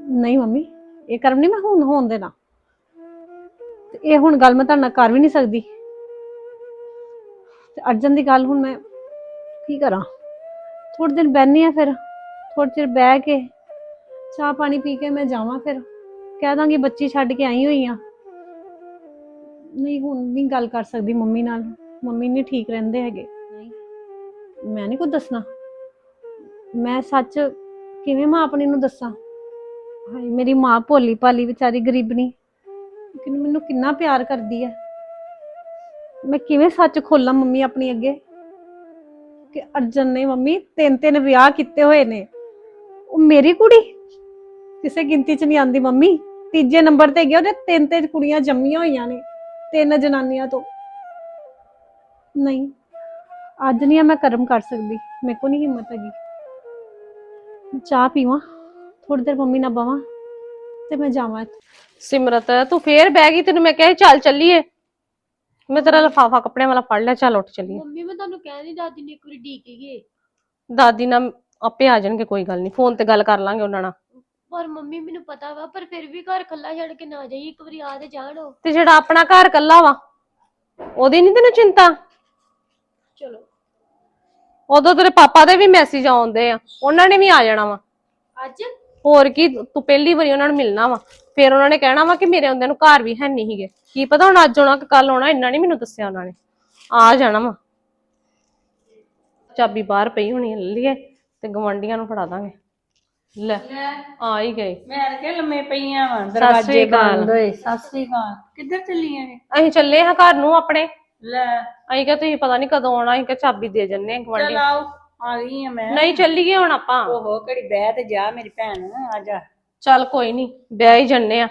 ਨਹੀਂ ਮੰਮੀ, ਇਹ ਕਰਮ ਨਹੀਂ ਮੈਂ ਹੁਣ ਹੋਣ ਦੇਣਾ। ਤੇ ਇਹ ਹੁਣ ਗੱਲ ਮੈਂ ਤੁਹਾਡੇ ਨਾਲ ਕਰ ਵੀ ਨਹੀਂ ਸਕਦੀ। ਤੇ ਅਰਜਨ ਦੀ ਗੱਲ ਹੁਣ ਮੈਂ ਕੀ ਕਰਾਂ? ਥੋੜੇ ਦਿਨ ਬਹਿਨੀ ਆ ਫਿਰ ਥੋੜੇ ਚਿਰ ਬਹਿ ਕੇ ਚਾਹ ਪਾਣੀ ਪੀ ਕੇ ਮੈਂ ਜਾਵਾਂ ਫਿਰ। ਕਹਿ ਦਾਂਗੀ ਬੱਚੀ ਛੱਡ ਕੇ ਆਈ ਹੋਈ ਆ। ਨਹੀਂ ਹੁਣ ਨਹੀਂ ਗੱਲ ਕਰ ਸਕਦੀ ਮੰਮੀ ਨਾਲ। ਮੰਮੀ ਨਹੀਂ ਠੀਕ ਰਹਿੰਦੇ ਹੈਗੇ। ਮੈਂ ਨਹੀਂ ਕੁਝ ਦੱਸਣਾ। ਮੈਂ ਸੱਚ ਕਿਵੇਂ ਮਾਂ ਆਪਣੀ ਨੂੰ ਦੱਸਾਂ? ਹਾਏ, ਮੇਰੀ ਮਾਂ ਭੋਲੀ ਭਾਲੀ ਵਿਚਾਰੀ ਗਰੀਬਣੀ ਲੇਕਿਨ ਮੈਨੂੰ ਕਿੰਨਾ ਪਿਆਰ ਕਰਦੀ ਹੈ ਮੈਂ ਕਿਵੇਂ ਸੱਚ ਖੋਲਾਂ ਮੰਮੀ ਆਪਣੀ ਅੱਗੇ? ਕਿ ਅਰਜਨ ਨੇ ਮੰਮੀ ਤਿੰਨ ਤਿੰਨ ਵਿਆਹ ਕੀਤੇ ਹੋਏ ਨੇ। ਉਹ ਮੇਰੀ ਕੁੜੀ? ਕਿਸੇ ਗਿਣਤੀ 'ਚ ਨਹੀਂ ਆਂਦੀ ਮੰਮੀ। ਤੀਜੇ ਨੰਬਰ ਤੇ ਗਿਆ, ਉਹਦੇ ਤਿੰਨ ਤਿੰਨ ਕੁੜੀਆਂ ਜੰਮੀਆਂ ਹੋਈਆਂ ਨੇ, ਤਿੰਨ ਜਨਾਨੀਆਂ ਤੋਂ। ਨਹੀਂ, ਅੱਜ ਨਹੀਂ ਮੈਂ ਕਰਮ ਕਰ ਸਕਦੀ। ਮੇਰੇ ਕੋ ਨਹੀਂ ਹਿੰਮਤ ਹੈਗੀ। ਚਾਹ ਪੀਵਾਂ ਥੋੜੀ ਦੇਰ ਮੰਮੀ ਨਾਲ ਬਵਾਂ। ਤੇ ਮੈਂ ਜਾਵਾਂ। ਸਿਮਰਤ ਤੂੰ ਫੇਰ ਬਹਿ ਗਈ ਤੈਨੂੰ ਮੈਂ ਕਿਹਾ ਸੀ ਚੱਲ ਚੱਲੀਏ। ਮੈਂ ਤੇਰਾ ਲਫਾਫਾ ਕੱਪੜਿਆਂ ਵਾਲਾ ਫੜ ਲਿਆ ਚੱਲ ਉੱਠ ਚੱਲੀਏ। ਮੰਮੀ ਮੈਂ ਤੁਹਾਨੂੰ ਕਹਿੰਦੀ ਦਾਦੀ ਨੇ ਇੱਕ ਵਾਰੀ ਢੀਕ ਗਏ ਦਾਦੀ ਨਾਲ ਆਪੇ ਆ ਜਾਣਗੇ ਕੋਈ ਗੱਲ ਨਹੀਂ ਫੋਨ ਤੇ ਗੱਲ ਕਰ ਲਾਂਗੇ ਉਹਨਾਂ ਨਾਲ। ਪਰ ਮੰਮੀ ਮੈਨੂੰ ਪਤਾ ਵਾ ਪਰ ਫਿਰ ਵੀ ਘਰ ਖੱਲਾ ਛੱਡ ਕੇ ਨਾ ਜਾਈਏ ਇੱਕ ਵਾਰੀ ਆ ਤੇ ਜਾਣ ਉਹ। ਤੇ ਜਿਹੜਾ ਆਪਣਾ ਘਰ ਕੱਲਾ ਵਾ ਉਹਦੀ ਨਹੀਂ ਤੈਨੂੰ ਚਿੰਤਾ? ਚਲੋ। ਉਦੋਂ ਤੇਰੇ ਪਾਪਾ ਦੇ ਵੀ ਮੈਸੇਜ ਆਉਂਦੇ ਆ ਉਹਨਾਂ ਨੇ ਵੀ ਆ ਜਾਣਾ ਵਾ। ਅੱਜ? ਹੋਰ ਕੀ ਤੂੰ ਪਹਿਲੀ ਵਾਰੀ ਉਹਨਾਂ ਨੂੰ ਮਿਲਣਾ ਵਾ। ਫਿਰ ਉਹਨਾਂ ਨੇ ਕਹਿਣਾ ਵਾ ਕਿ ਮੇਰੇ ਹੁੰਦਿਆਂ ਨੂੰ ਘਰ ਵੀ ਹੈ ਨਹੀਂ ਸੀਗੇ। ਕੀ ਪਤਾ ਹੁਣ ਅੱਜ ਆਉਣਾ ਕਿ ਕੱਲ ਆਉਣਾ ਇੰਨਾ ਨਹੀਂ ਮੈਨੂੰ ਦੱਸਿਆ ਉਹਨਾਂ ਨੇ। ਆ ਜਾਣਾ ਵਾ। ਚਾਬੀ ਬਾਹਰ ਪਈ ਹੋਣੀ ਲੈ ਲਈਏ ਤੇ ਗਵੰਡੀਆਂ ਨੂੰ ਫੜਾ ਦਾਂਗੇ। ਲੈ ਆ ਹੀ ਗਏ। ਮੈਂ ਕਿ ਲੰਮੇ ਪਈਆਂ ਵਾਂ ਦਰਵਾਜ਼ੇ ਅਕਾਲ। ਬੰਦ ਹੋਏ ਸਤਿ ਸ੍ਰੀ ਅਕਾਲ। ਕਿੱਧਰ ਚੱਲੀਆਂ ਨੇ? ਅਸੀਂ ਚੱਲੇ ਹਾਂ ਘਰ ਨੂੰ ਆਪਣੇ। ਲੈ। ਅਸੀਂ ਕਿਹਾ ਤੁਸੀਂ ਪਤਾ ਨਹੀਂ ਕਦੋਂ ਆਉਣਾ ਅਸੀਂ ਕਿਹਾ ਚਾਬੀ ਦੇ ਜੰਨੇ ਚਲ ਗਵੰਡੀ ਆਓ। ਆ ਗਈ ਆ ਮੈਂ। ਨਹੀਂ ਚੱਲੀਏ ਹੁਣ ਆਪਾਂ। ਓਹੋ ਘੜੀ ਬਹਿ ਤੇ ਜਾ ਮੇਰੀ ਭੈਣ ਆ ਜਾ। ਚੱਲ ਕੋਈ ਨਹੀਂ ਵਿਆਹ ਹੀ ਜੰਨੇ ਆ।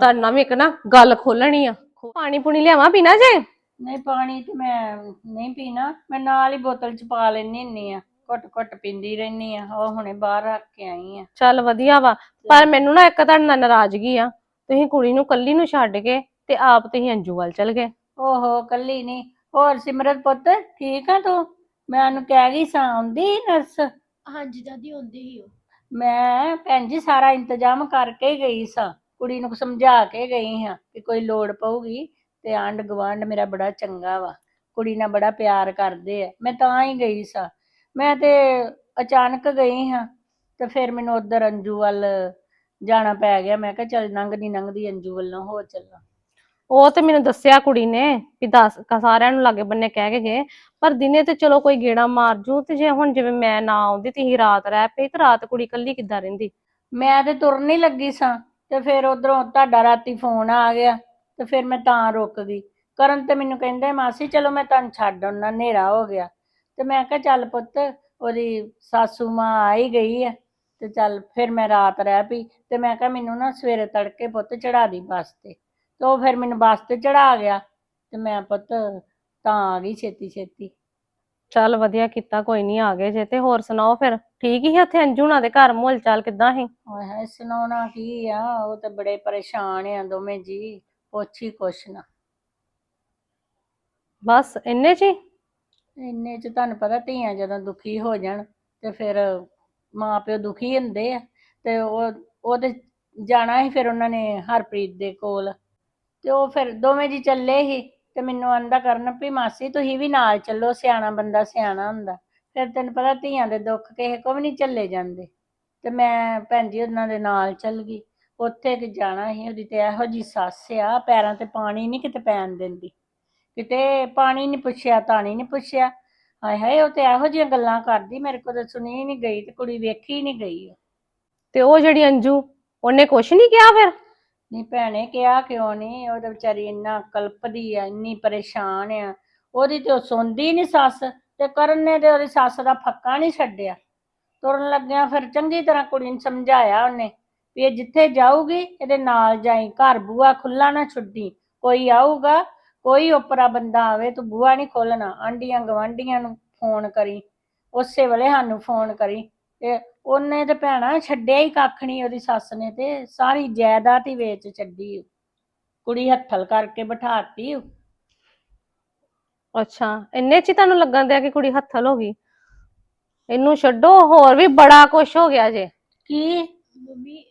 ਤੁਹਾਡੇ ਨਾਲ ਵੀ ਇੱਕ ਨਾ ਗੱਲ ਖੋਲਣੀ ਆ। ਪਾਣੀ ਪੂਣੀ ਲਿਆਵਾਂ ਪੀਣਾ ਜੇ? ਨਹੀਂ ਪਾਣੀ ਤੇ ਮੈਂ ਨਹੀਂ ਪੀਣਾ। ਮੈਂ ਨਾਲ ਹੀ ਬੋਤਲ ਚ ਪਾ ਲੈਣੀ ਹੁੰਨੀ ਆ। ਘੁੱਟ ਘੁੱਟ ਪੀਂਦੀ ਰਹਿਨੀ ਆ। ਉਹ ਹੁਣੇ ਬਾਹਰ ਰੱਖ ਕੇ ਆਈ ਆ। ਚੱਲ ਵਧੀਆ ਵਾ। ਪਰ ਮੈਨੂੰ ਨਾ ਇੱਕ ਤੁਹਾਡੇ ਨਾਲ ਨਾਰਾਜ਼ਗੀ ਆ। ਤੁਸੀਂ ਕੁੜੀ ਨੂੰ ਕੱਲੀ ਨੂੰ ਛੱਡ ਕੇ ਤੇ ਆਪ ਤੁਸੀਂ ਅੰਜੂ ਵੱਲ ਚਲ ਗਏ। ਓਹੋ ਕੱਲੀ ਨਹੀਂ ਹੋਰ ਸਿਮਰਤ ਪੁੱਤ ਠੀਕ ਆ ਤੂੰ? ਮੈਂ ਉਹਨੂੰ ਕਹਿ ਗਈ ਸਾਂ ਆਉਂਦੀ ਨਰਸ ਹਾਂਜੀ ਦਾਦੀ ਹੁੰਦੀ ਹੀ ਉਹ। ਮੈਂ ਭੈਣ ਜੀ ਸਾਰਾ ਇੰਤਜ਼ਾਮ ਕਰਕੇ ਹੀ ਗਈ ਸਾਂ ਕੁੜੀ ਨੂੰ ਸਮਝਾ ਕੇ ਗਈ ਹਾਂ ਕਿ ਕੋਈ ਲੋੜ ਪਊਗੀ ਤੇ ਆਂਢ ਗੁਆਂਢ ਮੇਰਾ ਬੜਾ ਚੰਗਾ ਵਾ ਕੁੜੀ ਨਾਲ ਬੜਾ ਪਿਆਰ ਕਰਦੇ ਆ ਮੈਂ ਤਾਂ ਹੀ ਗਈ ਸਾਂ। ਮੈਂ ਤੇ ਅਚਾਨਕ ਗਈ ਹਾਂ ਤੇ ਫਿਰ ਮੈਨੂੰ ਉਧਰ ਅੰਜੂ ਵੱਲ ਜਾਣਾ ਪੈ ਗਿਆ ਮੈਂ ਕਿਹਾ ਚੱਲ ਲੰਘਦੀ ਲੰਘਦੀ ਅੰਜੂ ਵੱਲੋਂ ਹੋ ਚੱਲਾਂ। ਉਹ ਤੇ ਮੈਨੂੰ ਦੱਸਿਆ ਕੁੜੀ ਨੇ ਵੀ ਦੱਸ ਸਾਰਿਆਂ ਨੂੰ ਲਾਗੇ ਬੰਨੇ ਕਹਿ ਕੇ ਗਏ। ਪਰ ਦਿਨੇ ਤੇ ਚਲੋ ਕੋਈ ਗੇੜਾ ਮਾਰ ਜੂ ਤੇ ਜੇ ਹੁਣ ਜਿਵੇਂ ਮੈਂ ਨਾ ਆਉਂਦੀ ਤੇ ਹੀ ਰਾਤ ਰਹਿ ਪਈ ਤੇ ਰਾਤ ਕੁੜੀ ਕੱਲੀ ਕਿੱਦਾਂ ਰਹਿੰਦੀ? ਮੈਂ ਤੇ ਤੁਰਨ ਹੀ ਲੱਗੀ ਸਾਂ ਤੇ ਫਿਰ ਉਧਰੋਂ ਤੁਹਾਡਾ ਰਾਤੀ ਫੋਨ ਆ ਗਿਆ ਤੇ ਫਿਰ ਮੈਂ ਤਾਂ ਰੁਕ ਗਈ। ਕਰਨ ਤੇ ਮੈਨੂੰ ਕਹਿੰਦੇ, ਮਾਸੀ ਚਲੋ ਮੈਂ ਤੁਹਾਨੂੰ ਛੱਡ ਆਉਣਾ ਹਨੇਰਾ ਹੋ ਗਿਆ। ਤੇ ਮੈਂ ਕਿਹਾ, ਚੱਲ ਪੁੱਤ, ਉਹਦੀ ਸਾਸੂ ਮਾਂ ਆ ਹੀ ਗਈ ਹੈ ਤੇ ਚੱਲ ਫਿਰ ਮੈਂ ਰਾਤ ਰਹਿ ਪਈ ਤੇ ਮੈਂ ਕਿਹਾ, ਮੈਨੂੰ ਨਾ ਸਵੇਰੇ ਤੜਕੇ ਪੁੱਤ ਚੜਾ ਦੀ ਬੱਸ ਤੇ। ਤੇ ਉਹ ਫਿਰ ਮੈਨੂੰ ਬੱਸ ਤੇ ਚੜਾ ਗਿਆ ਤੇ ਮੈਂ ਪੁੱਤ ਤਾਂ ਆ ਗਈ ਛੇਤੀ ਛੇਤੀ। ਚੱਲ ਵਧੀਆ ਕੀਤਾ ਕੋਈ ਨਹੀਂ ਆ ਗਏ ਜੇ ਤੇ ਹੋਰ ਸੁਣਾਓ ਫਿਰ ਠੀਕ ਹੀ ਉੱਥੇ ਅੰਜੂ ਨਾਲ ਦੇ ਘਰ ਮੋਲ ਚਾਲ ਕਿੱਦਾਂ ਸੀ? ਹਾਏ ਹਾਏ ਸੁਣਾਉਣਾ ਕੀ ਆ ਉਹ ਤੇ ਬੜੇ ਪਰੇਸ਼ਾਨ ਆ ਦੋਵੇਂ ਜੀ ਪੁੱਛ ਹੀ ਕੁਛ ਨਾ। ਬਸ ਇੰਨੇ ਹੀ? ਇੰਨੇ ਚ ਤੁਹਾਨੂੰ ਪਤਾ ਧੀਆਂ ਜਦੋਂ ਦੁਖੀ ਹੋ ਜਾਣ ਤੇ ਫਿਰ ਮਾਂ ਪਿਓ ਦੁਖੀ ਹੁੰਦੇ ਆ ਤੇ ਉਹ ਉਹ ਤੇ ਜਾਣਾ ਹੀ ਫਿਰ ਉਹਨਾਂ ਨੇ ਹਰਪ੍ਰੀਤ ਦੇ ਕੋਲ। ਤੇ ਉਹ ਫਿਰ ਦੋਵੇਂ ਜੀ ਚੱਲੇ ਹੀ ਤੇ ਮੈਨੂੰ ਆਂਦਾ ਕਰਨ ਵੀ ਮਾਸੀ ਤੁਸੀਂ ਵੀ ਨਾਲ ਚੱਲੋ, ਸਿਆਣਾ ਬੰਦਾ ਸਿਆਣਾ ਹੁੰਦਾ। ਫਿਰ ਤੈਨੂੰ ਪਤਾ ਧੀਆਂ ਦੇ ਦੁੱਖ ਕਿਸੇ ਕੋ ਵੀ ਨਹੀਂ ਚੱਲੇ ਜਾਂਦੇ। ਤੇ ਮੈਂ ਭੈਣ ਜੀ ਉਹਨਾਂ ਦੇ ਨਾਲ ਚੱਲ ਗਈ। ਉੱਥੇ ਕਿ ਜਾਣਾ ਸੀ, ਉਹਦੀ ਤੇ ਇਹੋ ਜੀ ਸੱਸ ਆ, ਪੈਰਾਂ ਤੇ ਪਾਣੀ ਨਹੀਂ ਕਿਤੇ ਪੈਣ ਦਿੰਦੀ। ਕਿਤੇ ਪਾਣੀ ਨਹੀਂ ਪੁੱਛਿਆ ਤਾਣੀ ਨਹੀਂ ਪੁੱਛਿਆ। ਹਾਏ ਹਾਏ, ਉਹ ਤੇ ਇਹੋ ਜਿਹੀਆਂ ਗੱਲਾਂ ਕਰਦੀ, ਮੇਰੇ ਕੋਲ ਤਾਂ ਸੁਣੀ ਨਹੀਂ ਗਈ ਤੇ ਕੁੜੀ ਵੇਖੀ ਨਹੀਂ ਗਈ ਤੇ ਉਹ ਜਿਹੜੀ ਅੰਜੂ, ਉਹਨੇ ਕੁਛ ਨਹੀਂ ਕਿਹਾ ਫਿਰ? ਨਹੀਂ ਭੈਣੇ, ਕਿਹਾ ਕਿਉਂ ਨਹੀਂ ਉਹ ਤਾਂ ਵਿਚਾਰੀ ਇੰਨਾ ਕਲਪਦੀ ਆ, ਇੰਨੀ ਪਰੇਸ਼ਾਨ ਆ। ਉਹਦੀ ਤੇ ਉਹ ਸੁਣਦੀ ਨਹੀਂ ਸੱਸ ਤੇ ਕਰਨ ਨੇ ਤੇ ਉਹਦੀ ਸੱਸ ਦਾ ਫੱਕਾ ਨਹੀਂ ਛੱਡਿਆ। ਤੁਰਨ ਲੱਗਿਆ ਫਿਰ ਚੰਗੀ ਤਰ੍ਹਾਂ ਕੁੜੀ ਨੂੰ ਸਮਝਾਇਆ ਉਹਨੇ ਵੀ ਇਹ ਜਿੱਥੇ ਜਾਊਗੀ, ਇਹਦੇ ਨਾਲ ਜਾਈ, ਘਰ ਬੂਆ ਖੁੱਲਾ ਨਾ ਛੁੱਟੀ ਕੋਈ ਆਊਗਾ, ਕੋਈ ਉਪਰਾ ਬੰਦਾ ਆਵੇ, ਤੂੰ ਬੂਆ ਨਹੀਂ ਖੋਲਣਾ ਆਂਡੀਆਂ ਗਵਾਂਡੀਆਂ ਨੂੰ ਫੋਨ ਕਰੀ, ਉਸੇ ਵੇਲੇ ਸਾਨੂੰ ਫੋਨ ਕਰੀ। ਤੇ ਉਹਨੇ ਤੇ ਭੈਣਾ ਛੱਡਿਆ ਹੀ ਕੱਖ ਨਹੀਂ ਉਹਦੀ ਸੱਸ ਨੇ ਤੇ ਸਾਰੀ ਜਾਇਦਾਦ ਹੀ ਵੇਚ ਛੱਡੀ ਕੁੜੀ ਹੱਥਲ ਕਰਕੇ ਬਿਠਾਤੀ ਅੱਛਾ ਇੰਨੇ ਚ ਹੀ ਤੁਹਾਨੂੰ ਲੱਗਣ ਦਿਆ ਕਿ ਕੁੜੀ ਹੱਥਲ ਹੋ ਗਈ? ਇਹਨੂੰ ਛੱਡੋ ਹੋਰ ਵੀ ਬੜਾ ਕੁਛ ਹੋ ਗਿਆ ਜੇ। ਕੀ? ਮੰਮੀ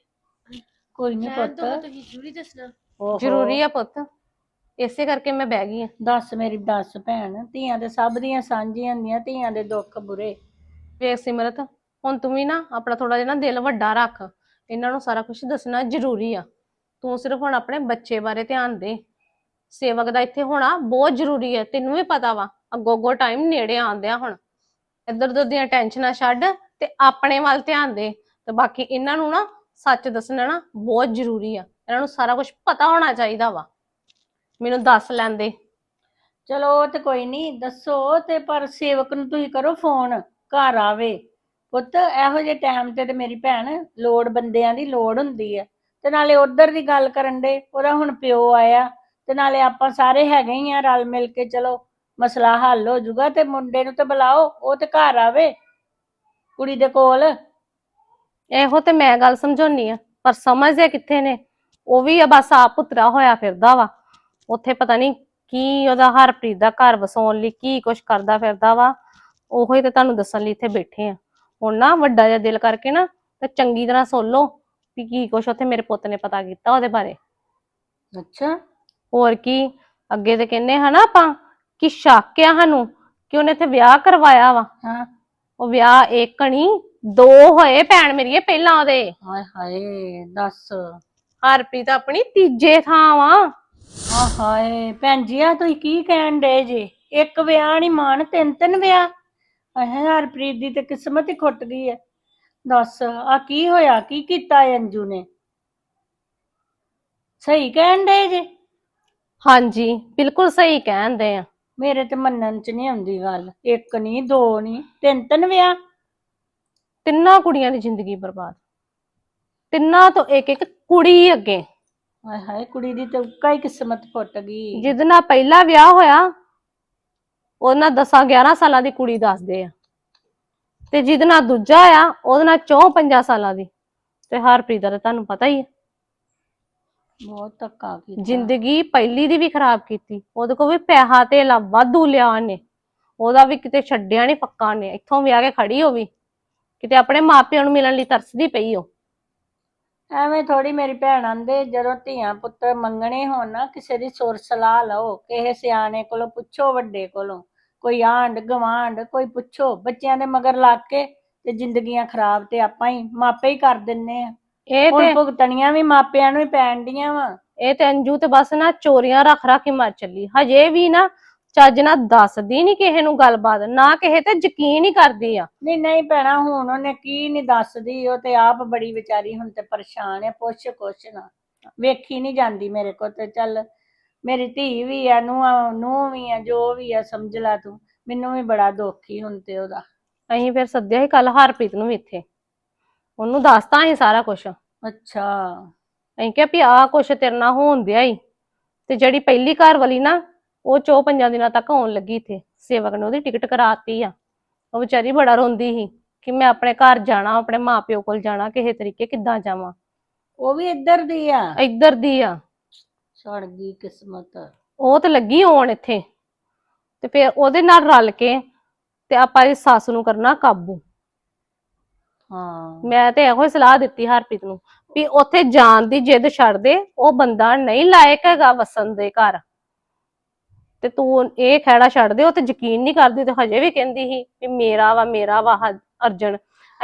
ਕੋਈ ਨਹੀਂ ਪੁੱਤ ਦੋ ਤੁਸੀਂ ਜ਼ਰੂਰੀ ਦੱਸਣਾ। ਓਹੋ। ਜ਼ਰੂਰੀ ਆ ਪੁੱਤ। ਇਸੇ ਕਰਕੇ ਮੈਂ ਬਹਿ ਗਈ ਆ। ਦੱਸ ਮੇਰੀ ਦੱਸ ਭੈਣ ਧੀਆਂ ਦੇ ਸਭ ਦੀਆਂ ਸਾਂਝੀਆਂ ਹੁੰਦੀਆਂ ਧੀਆਂ ਦੇ ਦੁੱਖ ਬੁਰੇ। ਵੇਖ ਸਿਮਰਤ ਹੁਣ ਤੂੰ ਵੀ ਨਾ ਆਪਣਾ ਥੋੜਾ ਜਿਹਾ ਨਾ ਦਿਲ ਵੱਡਾ ਰੱਖ। ਇਹਨਾਂ ਨੂੰ ਸਾਰਾ ਕੁਝ ਦੱਸਣਾ ਜ਼ਰੂਰੀ ਆ। ਤੂੰ ਸਿਰਫ ਹੁਣ ਆਪਣੇ ਬੱਚੇ ਬਾਰੇ ਧਿਆਨ ਦੇ। ਸੇਵਕ ਦਾ ਇੱਥੇ ਹੋਣਾ ਬਹੁਤ ਜ਼ਰੂਰੀ ਹੈ ਤੈਨੂੰ ਵੀ ਪਤਾ ਵਾ ਅੱਗੋਂ ਅੱਗੋਂ ਟਾਈਮ ਨੇੜੇ ਆਉਂਦਿਆ ਹੁਣ। ਇੱਧਰ ਉੱਧਰ ਦੀਆਂ ਟੈਨਸ਼ਨਾਂ ਛੱਡ ਤੇ ਆਪਣੇ ਵੱਲ ਧਿਆਨ ਦੇ। ਤੇ ਬਾਕੀ ਇਹਨਾਂ ਨੂੰ ਨਾ ਸੱਚ ਦੱਸਣਾ ਨਾ ਬਹੁਤ ਜ਼ਰੂਰੀ ਆ। ਇਹਨਾਂ ਨੂੰ ਸਾਰਾ ਕੁਝ ਪਤਾ ਹੋਣਾ ਚਾਹੀਦਾ ਵਾ। ਮੈਨੂੰ ਦੱਸ ਲੈਂਦੇ। ਚਲੋ ਉਹ ਤੇ ਕੋਈ ਨਹੀਂ ਦੱਸੋ ਤੇ ਪਰ ਸੇਵਕ ਨੂੰ ਤੁਸੀਂ ਕਰੋ ਫੋਨ। ਘਰ ਆਵੇ। ਪੁੱਤ, ਇਹੋ ਜਿਹੇ ਟਾਈਮ ਤੇ ਤੇ ਮੇਰੀ ਭੈਣ ਲੋੜ ਬੰਦਿਆਂ ਦੀ ਲੋੜ ਹੁੰਦੀ ਹੈ ਤੇ ਨਾਲੇ ਉਧਰ ਦੀ ਗੱਲ ਕਰਨ ਦੇ ਉਹਦਾ ਹੁਣ ਪਿਓ ਆਇਆ, ਤੇ ਨਾਲੇ ਆਪਾਂ ਸਾਰੇ ਹੈਗੇ ਹੀ ਆ ਰਲ ਮਿਲ ਕੇ, ਚਲੋ ਮਸਲਾ ਹੱਲ ਹੋ ਜਾਊਗਾ, ਤੇ ਮੁੰਡੇ ਨੂੰ ਤੇ ਬੁਲਾਓ, ਉਹ ਤੇ ਘਰ ਆਵੇ ਕੁੜੀ ਦੇ ਕੋਲ। ਇਹੋ ਤੇ ਮੈਂ ਗੱਲ ਸਮਝਾਉਣੀ ਆ, ਪਰ ਸਮਝਦੇ ਕਿੱਥੇ ਨੇ? ਉਹ ਵੀ ਆ ਬਸ ਆਪ ਪੁੱਤਰਾ ਹੋਇਆ ਫਿਰਦਾ ਵਾ। ਉੱਥੇ ਪਤਾ ਨਹੀਂ ਕੀ ਉਹਦਾ ਹਰਪ੍ਰੀਤ ਦਾ ਘਰ ਵਸਾਉਣ ਲਈ ਕੀ ਕੁਛ ਕਰਦਾ ਫਿਰਦਾ ਵਾ। ਉਹੋ ਹੀ ਤੇ ਤੁਹਾਨੂੰ ਦੱਸਣ ਲਈ ਇੱਥੇ ਬੈਠੇ ਆ। ਹੁਣ ਨਾ ਵੱਡਾ ਜਿਹਾ ਦਿਲ ਕਰਕੇ ਨਾ ਤੇ ਚੰਗੀ ਤਰ੍ਹਾਂ ਸੁਣ ਲਓ ਵੀ ਕੀ ਕੁਛ ਉੱਥੇ ਮੇਰੇ ਪੁੱਤ ਨੇ ਪਤਾ ਕੀਤਾ ਉਹਦੇ ਬਾਰੇ। ਅੱਛਾ। ਹੋਰ ਕੀ ਅੱਗੇ ਤੇ ਕਹਿੰਦੇ ਹਨਾ ਆਪਾਂ ਕਿ ਸ਼ੱਕ ਆ ਸਾਨੂੰ ਕਿ ਉਹਨੇ ਇੱਥੇ ਵਿਆਹ ਕਰਵਾਇਆ ਵਾ। ਹਾਂ। ਉਹ ਵਿਆਹ ਇੱਕ ਨਹੀਂ ਦੋ ਹੋਏ ਭੈਣ ਮੇਰੀਏ ਪਹਿਲਾਂ ਉਹਦੇ। ਹਾਏ ਹਾਏ ਦੱਸ। ਹਰਪ੍ਰੀਤ ਆਪਣੀ ਤੀਜੇ ਥਾਂ ਵਾ। ਆ ਹਾਏ ਭੈਣ ਜੀ ਆ ਤੁਸੀਂ ਕੀ ਕਹਿਣ ਡੇ ਜੇ? ਇੱਕ ਵਿਆਹ ਨਹੀਂ ਮਾਨ ਤਿੰਨ ਤਿੰਨ ਵਿਆਹ। ਹਾਏ ਹਰਪ੍ਰੀਤ ਦੀ ਤੇ ਕਿਸਮਤ ਹੀ ਖੁੱਟ ਗਈ ਹੈ ਦੱਸ ਆ ਕੀ ਹੋਇਆ? ਕੀ ਕੀਤਾ ਇਹ ਅੰਜੂ ਨੇ? ਸਹੀ ਕਹਿਣ ਜੇ? ਹਾਂਜੀ ਬਿਲਕੁਲ ਸਹੀ ਕਹਿੰਦੇ ਆ। ਮੇਰੇ ਤੇ ਮੰਨਣ ਚ ਨਹੀਂ ਆਉਂਦੀ ਗੱਲ। ਇੱਕ ਨਹੀਂ ਦੋ ਨਹੀਂ ਤਿੰਨ ਤਿੰਨ ਵਿਆਹ। ਤਿੰਨਾਂ ਕੁੜੀਆਂ ਦੀ ਜ਼ਿੰਦਗੀ ਬਰਬਾਦ। ਤਿੰਨਾਂ ਤੋਂ ਇੱਕ ਇੱਕ ਕੁੜੀ ਅੱਗੇ। ਹਾਏ ਹਾਏ ਕੁੜੀ ਦੀ ਤੇ ਹੀ ਕਿਸਮਤ ਫੁੱਟ ਗਈ। ਜਿਹਦੇ ਨਾਲ ਪਹਿਲਾ ਵਿਆਹ ਹੋਇਆ ਉਹਨਾਂ 10 11 ਸਾਲਾਂ ਦੀ ਕੁੜੀ ਦੱਸਦੇ ਆ। ਤੇ ਜਿਹਦੇ ਨਾਲ ਦੂਜਾ ਆ ਉਹਦੇ ਨਾਲ 4 5 ਸਾਲਾਂ ਦੀ। ਤੇ ਹਰਪ੍ਰੀਤ ਦਾ ਤਾਂ ਤੁਹਾਨੂੰ ਪਤਾ ਹੀ ਹੈ ਬਹੁਤ ਧੱਕਾ ਕੀਤਾ। ਜ਼ਿੰਦਗੀ ਪਹਿਲੀ ਦੀ ਵੀ ਖਰਾਬ ਕੀਤੀ। ਉਹਦੇ ਕੋਲ ਵੀ ਪੈਸਾ ਤੇ ਵਾਧੂ ਲਿਆ ਉਹਨੇ। ਉਹਦਾ ਵੀ ਕਿਤੇ ਛੱਡਿਆ ਨਹੀਂ ਪੱਕਾ ਨੇ ਇੱਥੋਂ ਵਿਆਹ ਕੇ ਖੜੀ ਹੋ ਵੀ। ਕਿਤੇ ਆਪਣੇ ਮਾਪਿਆਂ ਨੂੰ ਮਿਲਣ ਲਈ ਤਰਸਦੀ ਪਈ ਉਹ। ਐਵੇਂ ਥੋੜੀ ਮੇਰੀ ਭੈਣ ਆਂਦੇ ਜਦੋਂ ਧੀਆਂ ਪੁੱਤਰ ਮੰਗਣੇ ਹੋਣ ਨਾ ਕਿਸੇ ਦੀ ਸੁਰ ਸਲਾਹ ਲਓ ਕਿਸੇ ਸਿਆਣੇ ਕੋਲੋਂ ਪੁੱਛੋ ਵੱਡੇ ਕੋਲੋਂ। ਕੋਈ ਆਂਢ ਗਵਾਂਢ ਕੋਈ ਪੁੱਛੋ ਬੱਚਿਆਂ ਦੇ ਮਗਰ ਲੱਗ ਕੇ ਤੇ ਜ਼ਿੰਦਗੀਆਂ ਖਰਾਬ ਤੇ ਆਪਾਂ ਹੀ ਮਾਪੇ ਹੀ ਕਰ ਦਿੰਨੇ ਆ। ਇਹ ਹੁਣ ਤੇ ਭੁਗਤਣੀਆਂ ਵੀ ਮਾਪਿਆਂ ਨੂੰ ਹੀ ਪੈਣ ਡੀਆਂ ਵਾ। ਇਹ ਤੇ ਅੰਜੂ ਤੇ ਬਸ ਨਾ ਚੋਰੀਆਂ ਰੱਖ ਰੱਖ ਕੇ ਮਰ ਚੱਲੀ। ਹਜੇ ਵੀ ਨਾ ਚੱਜ ਨਾਲ ਦੱਸਦੀ ਨਹੀਂ ਕਿਸੇ ਨੂੰ ਗੱਲਬਾਤ ਨਾ ਕਿਸੇ ਤੇ ਯਕੀਨ ਹੀ ਕਰਦੀ ਆ। ਨਹੀਂ ਨਹੀਂ ਭੈਣਾ ਹੁਣ ਉਹਨੇ ਕੀ ਨਹੀਂ ਦੱਸਦੀ ਉਹ ਤੇ ਆਪ ਬੜੀ ਵਿਚਾਰੀ ਹੁਣ ਤੇ ਪਰੇਸ਼ਾਨ ਹੈ ਪੁੱਛ ਕੁਛ ਨਾ। ਵੇਖੀ ਨਹੀਂ ਜਾਂਦੀ ਮੇਰੇ ਕੋਲ ਤੇ ਚੱਲ ਮੇਰੀ ਧੀ ਵੀ ਆ ਨੂੰ ਨੂੰ ਵੀ ਆ ਜੋ ਵੀ ਆ ਸਮਝ ਲੈ ਤੂੰ। ਮੈਨੂੰ ਵੀ ਬੜਾ ਦੁੱਖ ਹੀ ਹੁਣ ਤੇ ਉਹਦਾ। ਅਸੀਂ ਫਿਰ ਸੱਦਿਆ ਸੀ ਕੱਲ ਹਰਪ੍ਰੀਤ ਨੂੰ ਵੀ ਇੱਥੇ। ਉਹਨੂੰ ਦੱਸਤਾ ਅਸੀਂ ਸਾਰਾ ਕੁਝ ਅੱਛਾ। ਅਸੀਂ ਕਿਹਾ ਵੀ ਆਹ ਕੁਛ ਤੇਰੇ ਨਾਲ ਹੋਣ ਦਿਆ ਈ। ਤੇ ਜਿਹੜੀ ਪਹਿਲੀ ਘਰ ਵਾਲੀ ਨਾ ਉਹ ਚੋ ਪੰਜਾਂ ਦਿਨਾਂ ਤੱਕ ਆਉਣ ਲੱਗੀ ਇੱਥੇ। ਸੇਵਕ ਨੇ ਉਹਦੀ ਟਿਕਟ ਕਰਾਤੀ ਆ। ਉਹ ਵਿਚਾਰੀ ਬੜਾ ਰੋਂਦੀ ਸੀ ਕਿ ਮੈਂ ਆਪਣੇ ਘਰ ਜਾਣਾ ਆਪਣੇ ਮਾਪਿਓ ਕੋਲ ਜਾਣਾ ਕਿਸੇ ਤਰੀਕੇ ਕਿੱਦਾਂ ਜਾਵਾਂ। ਉਹ ਵੀ ਇੱਧਰ ਦੀ ਆ? ਇੱਧਰ ਦੀ ਆ। ਛੜ ਗਈ ਕਿਸਮਤ। ਉਹ ਤੇ ਲੱਗੀ ਹੋਣ ਇੱਥੇ। ਤੇ ਫਿਰ ਉਹਦੇ ਨਾਲ ਰਲ ਕੇ ਤੇ ਆਪਾਂ ਇਸ ਸੱਸ ਨੂੰ ਕਰਨਾ ਕਾਬੂ। ਹਾਂ। ਮੈਂ ਤੇ ਇਹੋ ਹੀ ਸਲਾਹ ਦਿੱਤੀ ਹਰਪ੍ਰੀਤ ਨੂੰ ਵੀ ਉੱਥੇ ਜਾਣ ਦੀ ਜਿੱਦ ਛੱਡ ਦੇ ਉਹ ਬੰਦਾ ਨਹੀਂ ਲਾਇਕ ਹੈਗਾ ਵਸਣ ਦੇ ਘਰ। ਤੇ ਤੂੰ ਇਹ ਖਹਿੜਾ ਛੱਡ ਦੇ ਉਹ ਤੇ ਯਕੀਨ ਨਹੀਂ ਕਰਦੀ ਤੇ ਹਜੇ ਵੀ ਕਹਿੰਦੀ ਸੀ ਵੀ ਮੇਰਾ ਵਾ ਮੇਰਾ ਵਾ ਹ- ਅਰਜਨ।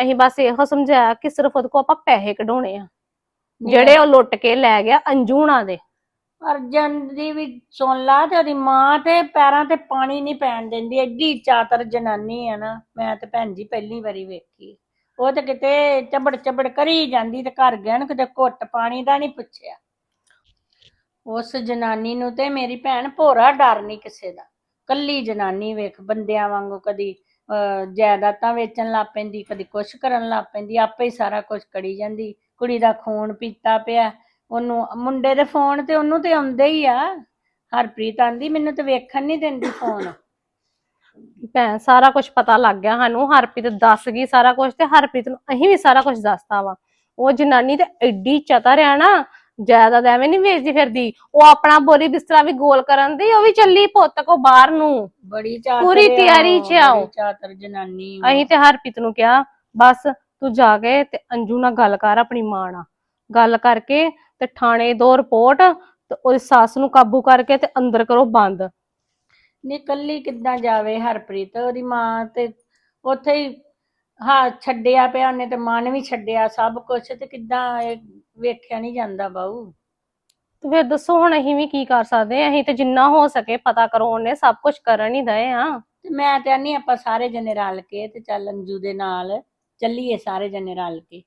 ਅਸੀਂ ਬਸ ਇਹੋ ਸਮਝਾਇਆ ਕਿ ਸਿਰਫ ਉਹਦੇ ਕੋ ਆਪਾਂ ਪੈਸੇ ਕਢਾਉਣੇ ਆ। ਜਿਹੜੇ ਉਹ ਲੁੱਟ ਕੇ ਲੈ ਗਿਆ ਅੰਜੂਣਾ ਦੇ। ਅਰਜਨ ਦੀ ਵੀ ਸੁਣ ਲਾ ਤੇ ਉਹਦੀ ਮਾਂ ਤੇ ਪੈਰਾਂ ਤੇ ਪਾਣੀ ਨਹੀਂ ਪੈਣ ਦਿੰਦੀ ਐਡੀ ਚਾਤਰ ਜਨਾਨੀ ਆ ਨਾ ਮੈਂ ਤੇ ਭੈਣ ਜੀ ਪਹਿਲੀ ਵਾਰੀ ਵੇਖੀ। ਉਹ ਤੇ ਕਿਤੇ ਚਬੜ ਚਬੜ ਕਰੀ ਜਾਂਦੀ ਤੇ ਘਰ ਗਿਆ ਨੂੰ ਕਿਤੇ ਘੁੱਟ ਪਾਣੀ ਦਾ ਨਹੀਂ ਪੁੱਛਿਆ। ਉਸ ਜਨਾਨੀ ਨੂੰ ਤੇ ਮੇਰੀ ਭੈਣ ਭੋਰਾ ਡਰ ਨਹੀਂ ਕਿਸੇ ਦਾ। ਕੱਲੀ ਜਨਾਨੀ ਵੇਖ ਬੰਦਿਆਂ ਵਾਂਗੂ ਕਦੀ ਅਹ, ਜਾਇਦਾਦਾਂ ਵੇਚਣ ਲੱਗ ਪੈਂਦੀ ਕਦੀ ਕੁਛ ਕਰਨ ਲੱਗ ਪੈਂਦੀ ਆਪੇ ਹੀ ਸਾਰਾ ਕੁਝ ਕਰੀ ਜਾਂਦੀ। ਕੁੜੀ ਦਾ ਖੂਨ ਪੀਤਾ ਪਿਆ ਉਹਨੂੰ ਮੁੰਡੇ ਦੇ ਫੋਨ ਤੇ ਉਹਨੂੰ ਤੇ ਆਉਂਦੇ ਹੀ ਆ। ਹਰਪ੍ਰੀਤ ਆਂਦੀ ਮੈਨੂੰ ਤੇ ਵੇਖਣ ਨਹੀਂ ਦਿੰਦੀ ਫੋਨ। ਭੈਣ ਸਾਰਾ ਕੁਝ ਪਤਾ ਲੱਗ ਗਿਆ ਸਾਨੂੰ। ਹਰਪ੍ਰੀਤ ਦੱਸ ਗਈ ਸਾਰਾ ਕੁਝ ਤੇ ਹਰਪ੍ਰੀਤ ਨੂੰ ਅਸੀਂ ਵੀ ਸਾਰਾ ਕੁਝ ਦੱਸਤਾ ਵਾ। ਉਹ ਜਨਾਨੀ ਤੇ ਐਡੀ ਚਤਰ ਆ ਨਾ ਜ਼ਿਆਦਾ ਐਵੇਂ ਨਹੀਂ ਵੇਚਦੀ ਫਿਰਦੀ। ਉਹ ਆਪਣਾ ਬੋਰੀ ਬਿਸਤਰਾ ਵੀ ਗੋਲ ਕਰਨ ਦੀ ਉਹ ਵੀ ਚੱਲੀ ਪੁੱਤ ਕੋ ਬਾਹਰ ਨੂੰ। ਬੜੀ ਚਾਤਰ ਪੂਰੀ ਆ ਤਿਆਰੀ 'ਚ ਉਹ। ਬੜੀ ਚਾਤਰ ਜਨਾਨੀ ਉਹ। ਅਸੀਂ ਤੇ ਹਰਪ੍ਰੀਤ ਨੂੰ ਕਿਹਾ ਬਸ ਤੂੰ ਜਾ ਕੇ ਤੇ ਅੰਜੂ ਨਾਲ ਗੱਲ ਕਰ ਆਪਣੀ ਮਾਂ ਨਾਲ। ਗੱਲ ਕਰਕੇ ਤੇ ਥਾਣੇ ਦੋ ਰਿਪੋਰਟ ਤੇ ਉਹਦੀ ਸੱਸ ਨੂੰ ਕਾਬੂ ਕਰਕੇ ਤੇ ਅੰਦਰ ਕਰੋ ਬੰਦ। ਨੀ ਕੱਲੀ ਕਿੱਦਾਂ ਜਾਵੇ ਹਰਪ੍ਰੀਤ? ਉਹਦੀ ਮਾਂ ਤੇ ਉੱਥੇ ਹੀ ਹਾਂ ਛੱਡਿਆ ਪਿਆ ਉਹਨੇ ਤੇ ਮਨ ਵੀ ਛੱਡਿਆ ਸਭ ਕੁਝ ਤੇ ਕਿੱਦਾਂ ਇਹ ਵੇਖਿਆ ਨਹੀਂ ਜਾਂਦਾ ਬਾਊ। ਤੇ ਫਿਰ ਦੱਸੋ ਹੁਣ ਅਸੀਂ ਵੀ ਕੀ ਕਰ ਸਕਦੇ ਹਾਂ? ਅਸੀਂ ਤੇ ਜਿੰਨਾ ਹੋ ਸਕੇ ਪਤਾ ਕਰਾਉਣ ਨੇ ਸਭ ਕੁਝ ਕਰਨ ਹੀ ਦਏ ਆ। ਤੇ ਮੈਂ ਤੇ ਆਨੀ ਆਪਾਂ ਸਾਰੇ ਜਣੇ ਰਲ ਕੇ ਤੇ ਚੱਲ ਅੰਜੂ ਦੇ ਨਾਲ ਚੱਲੀਏ ਸਾਰੇ ਜਣੇ ਰਲ ਕੇ।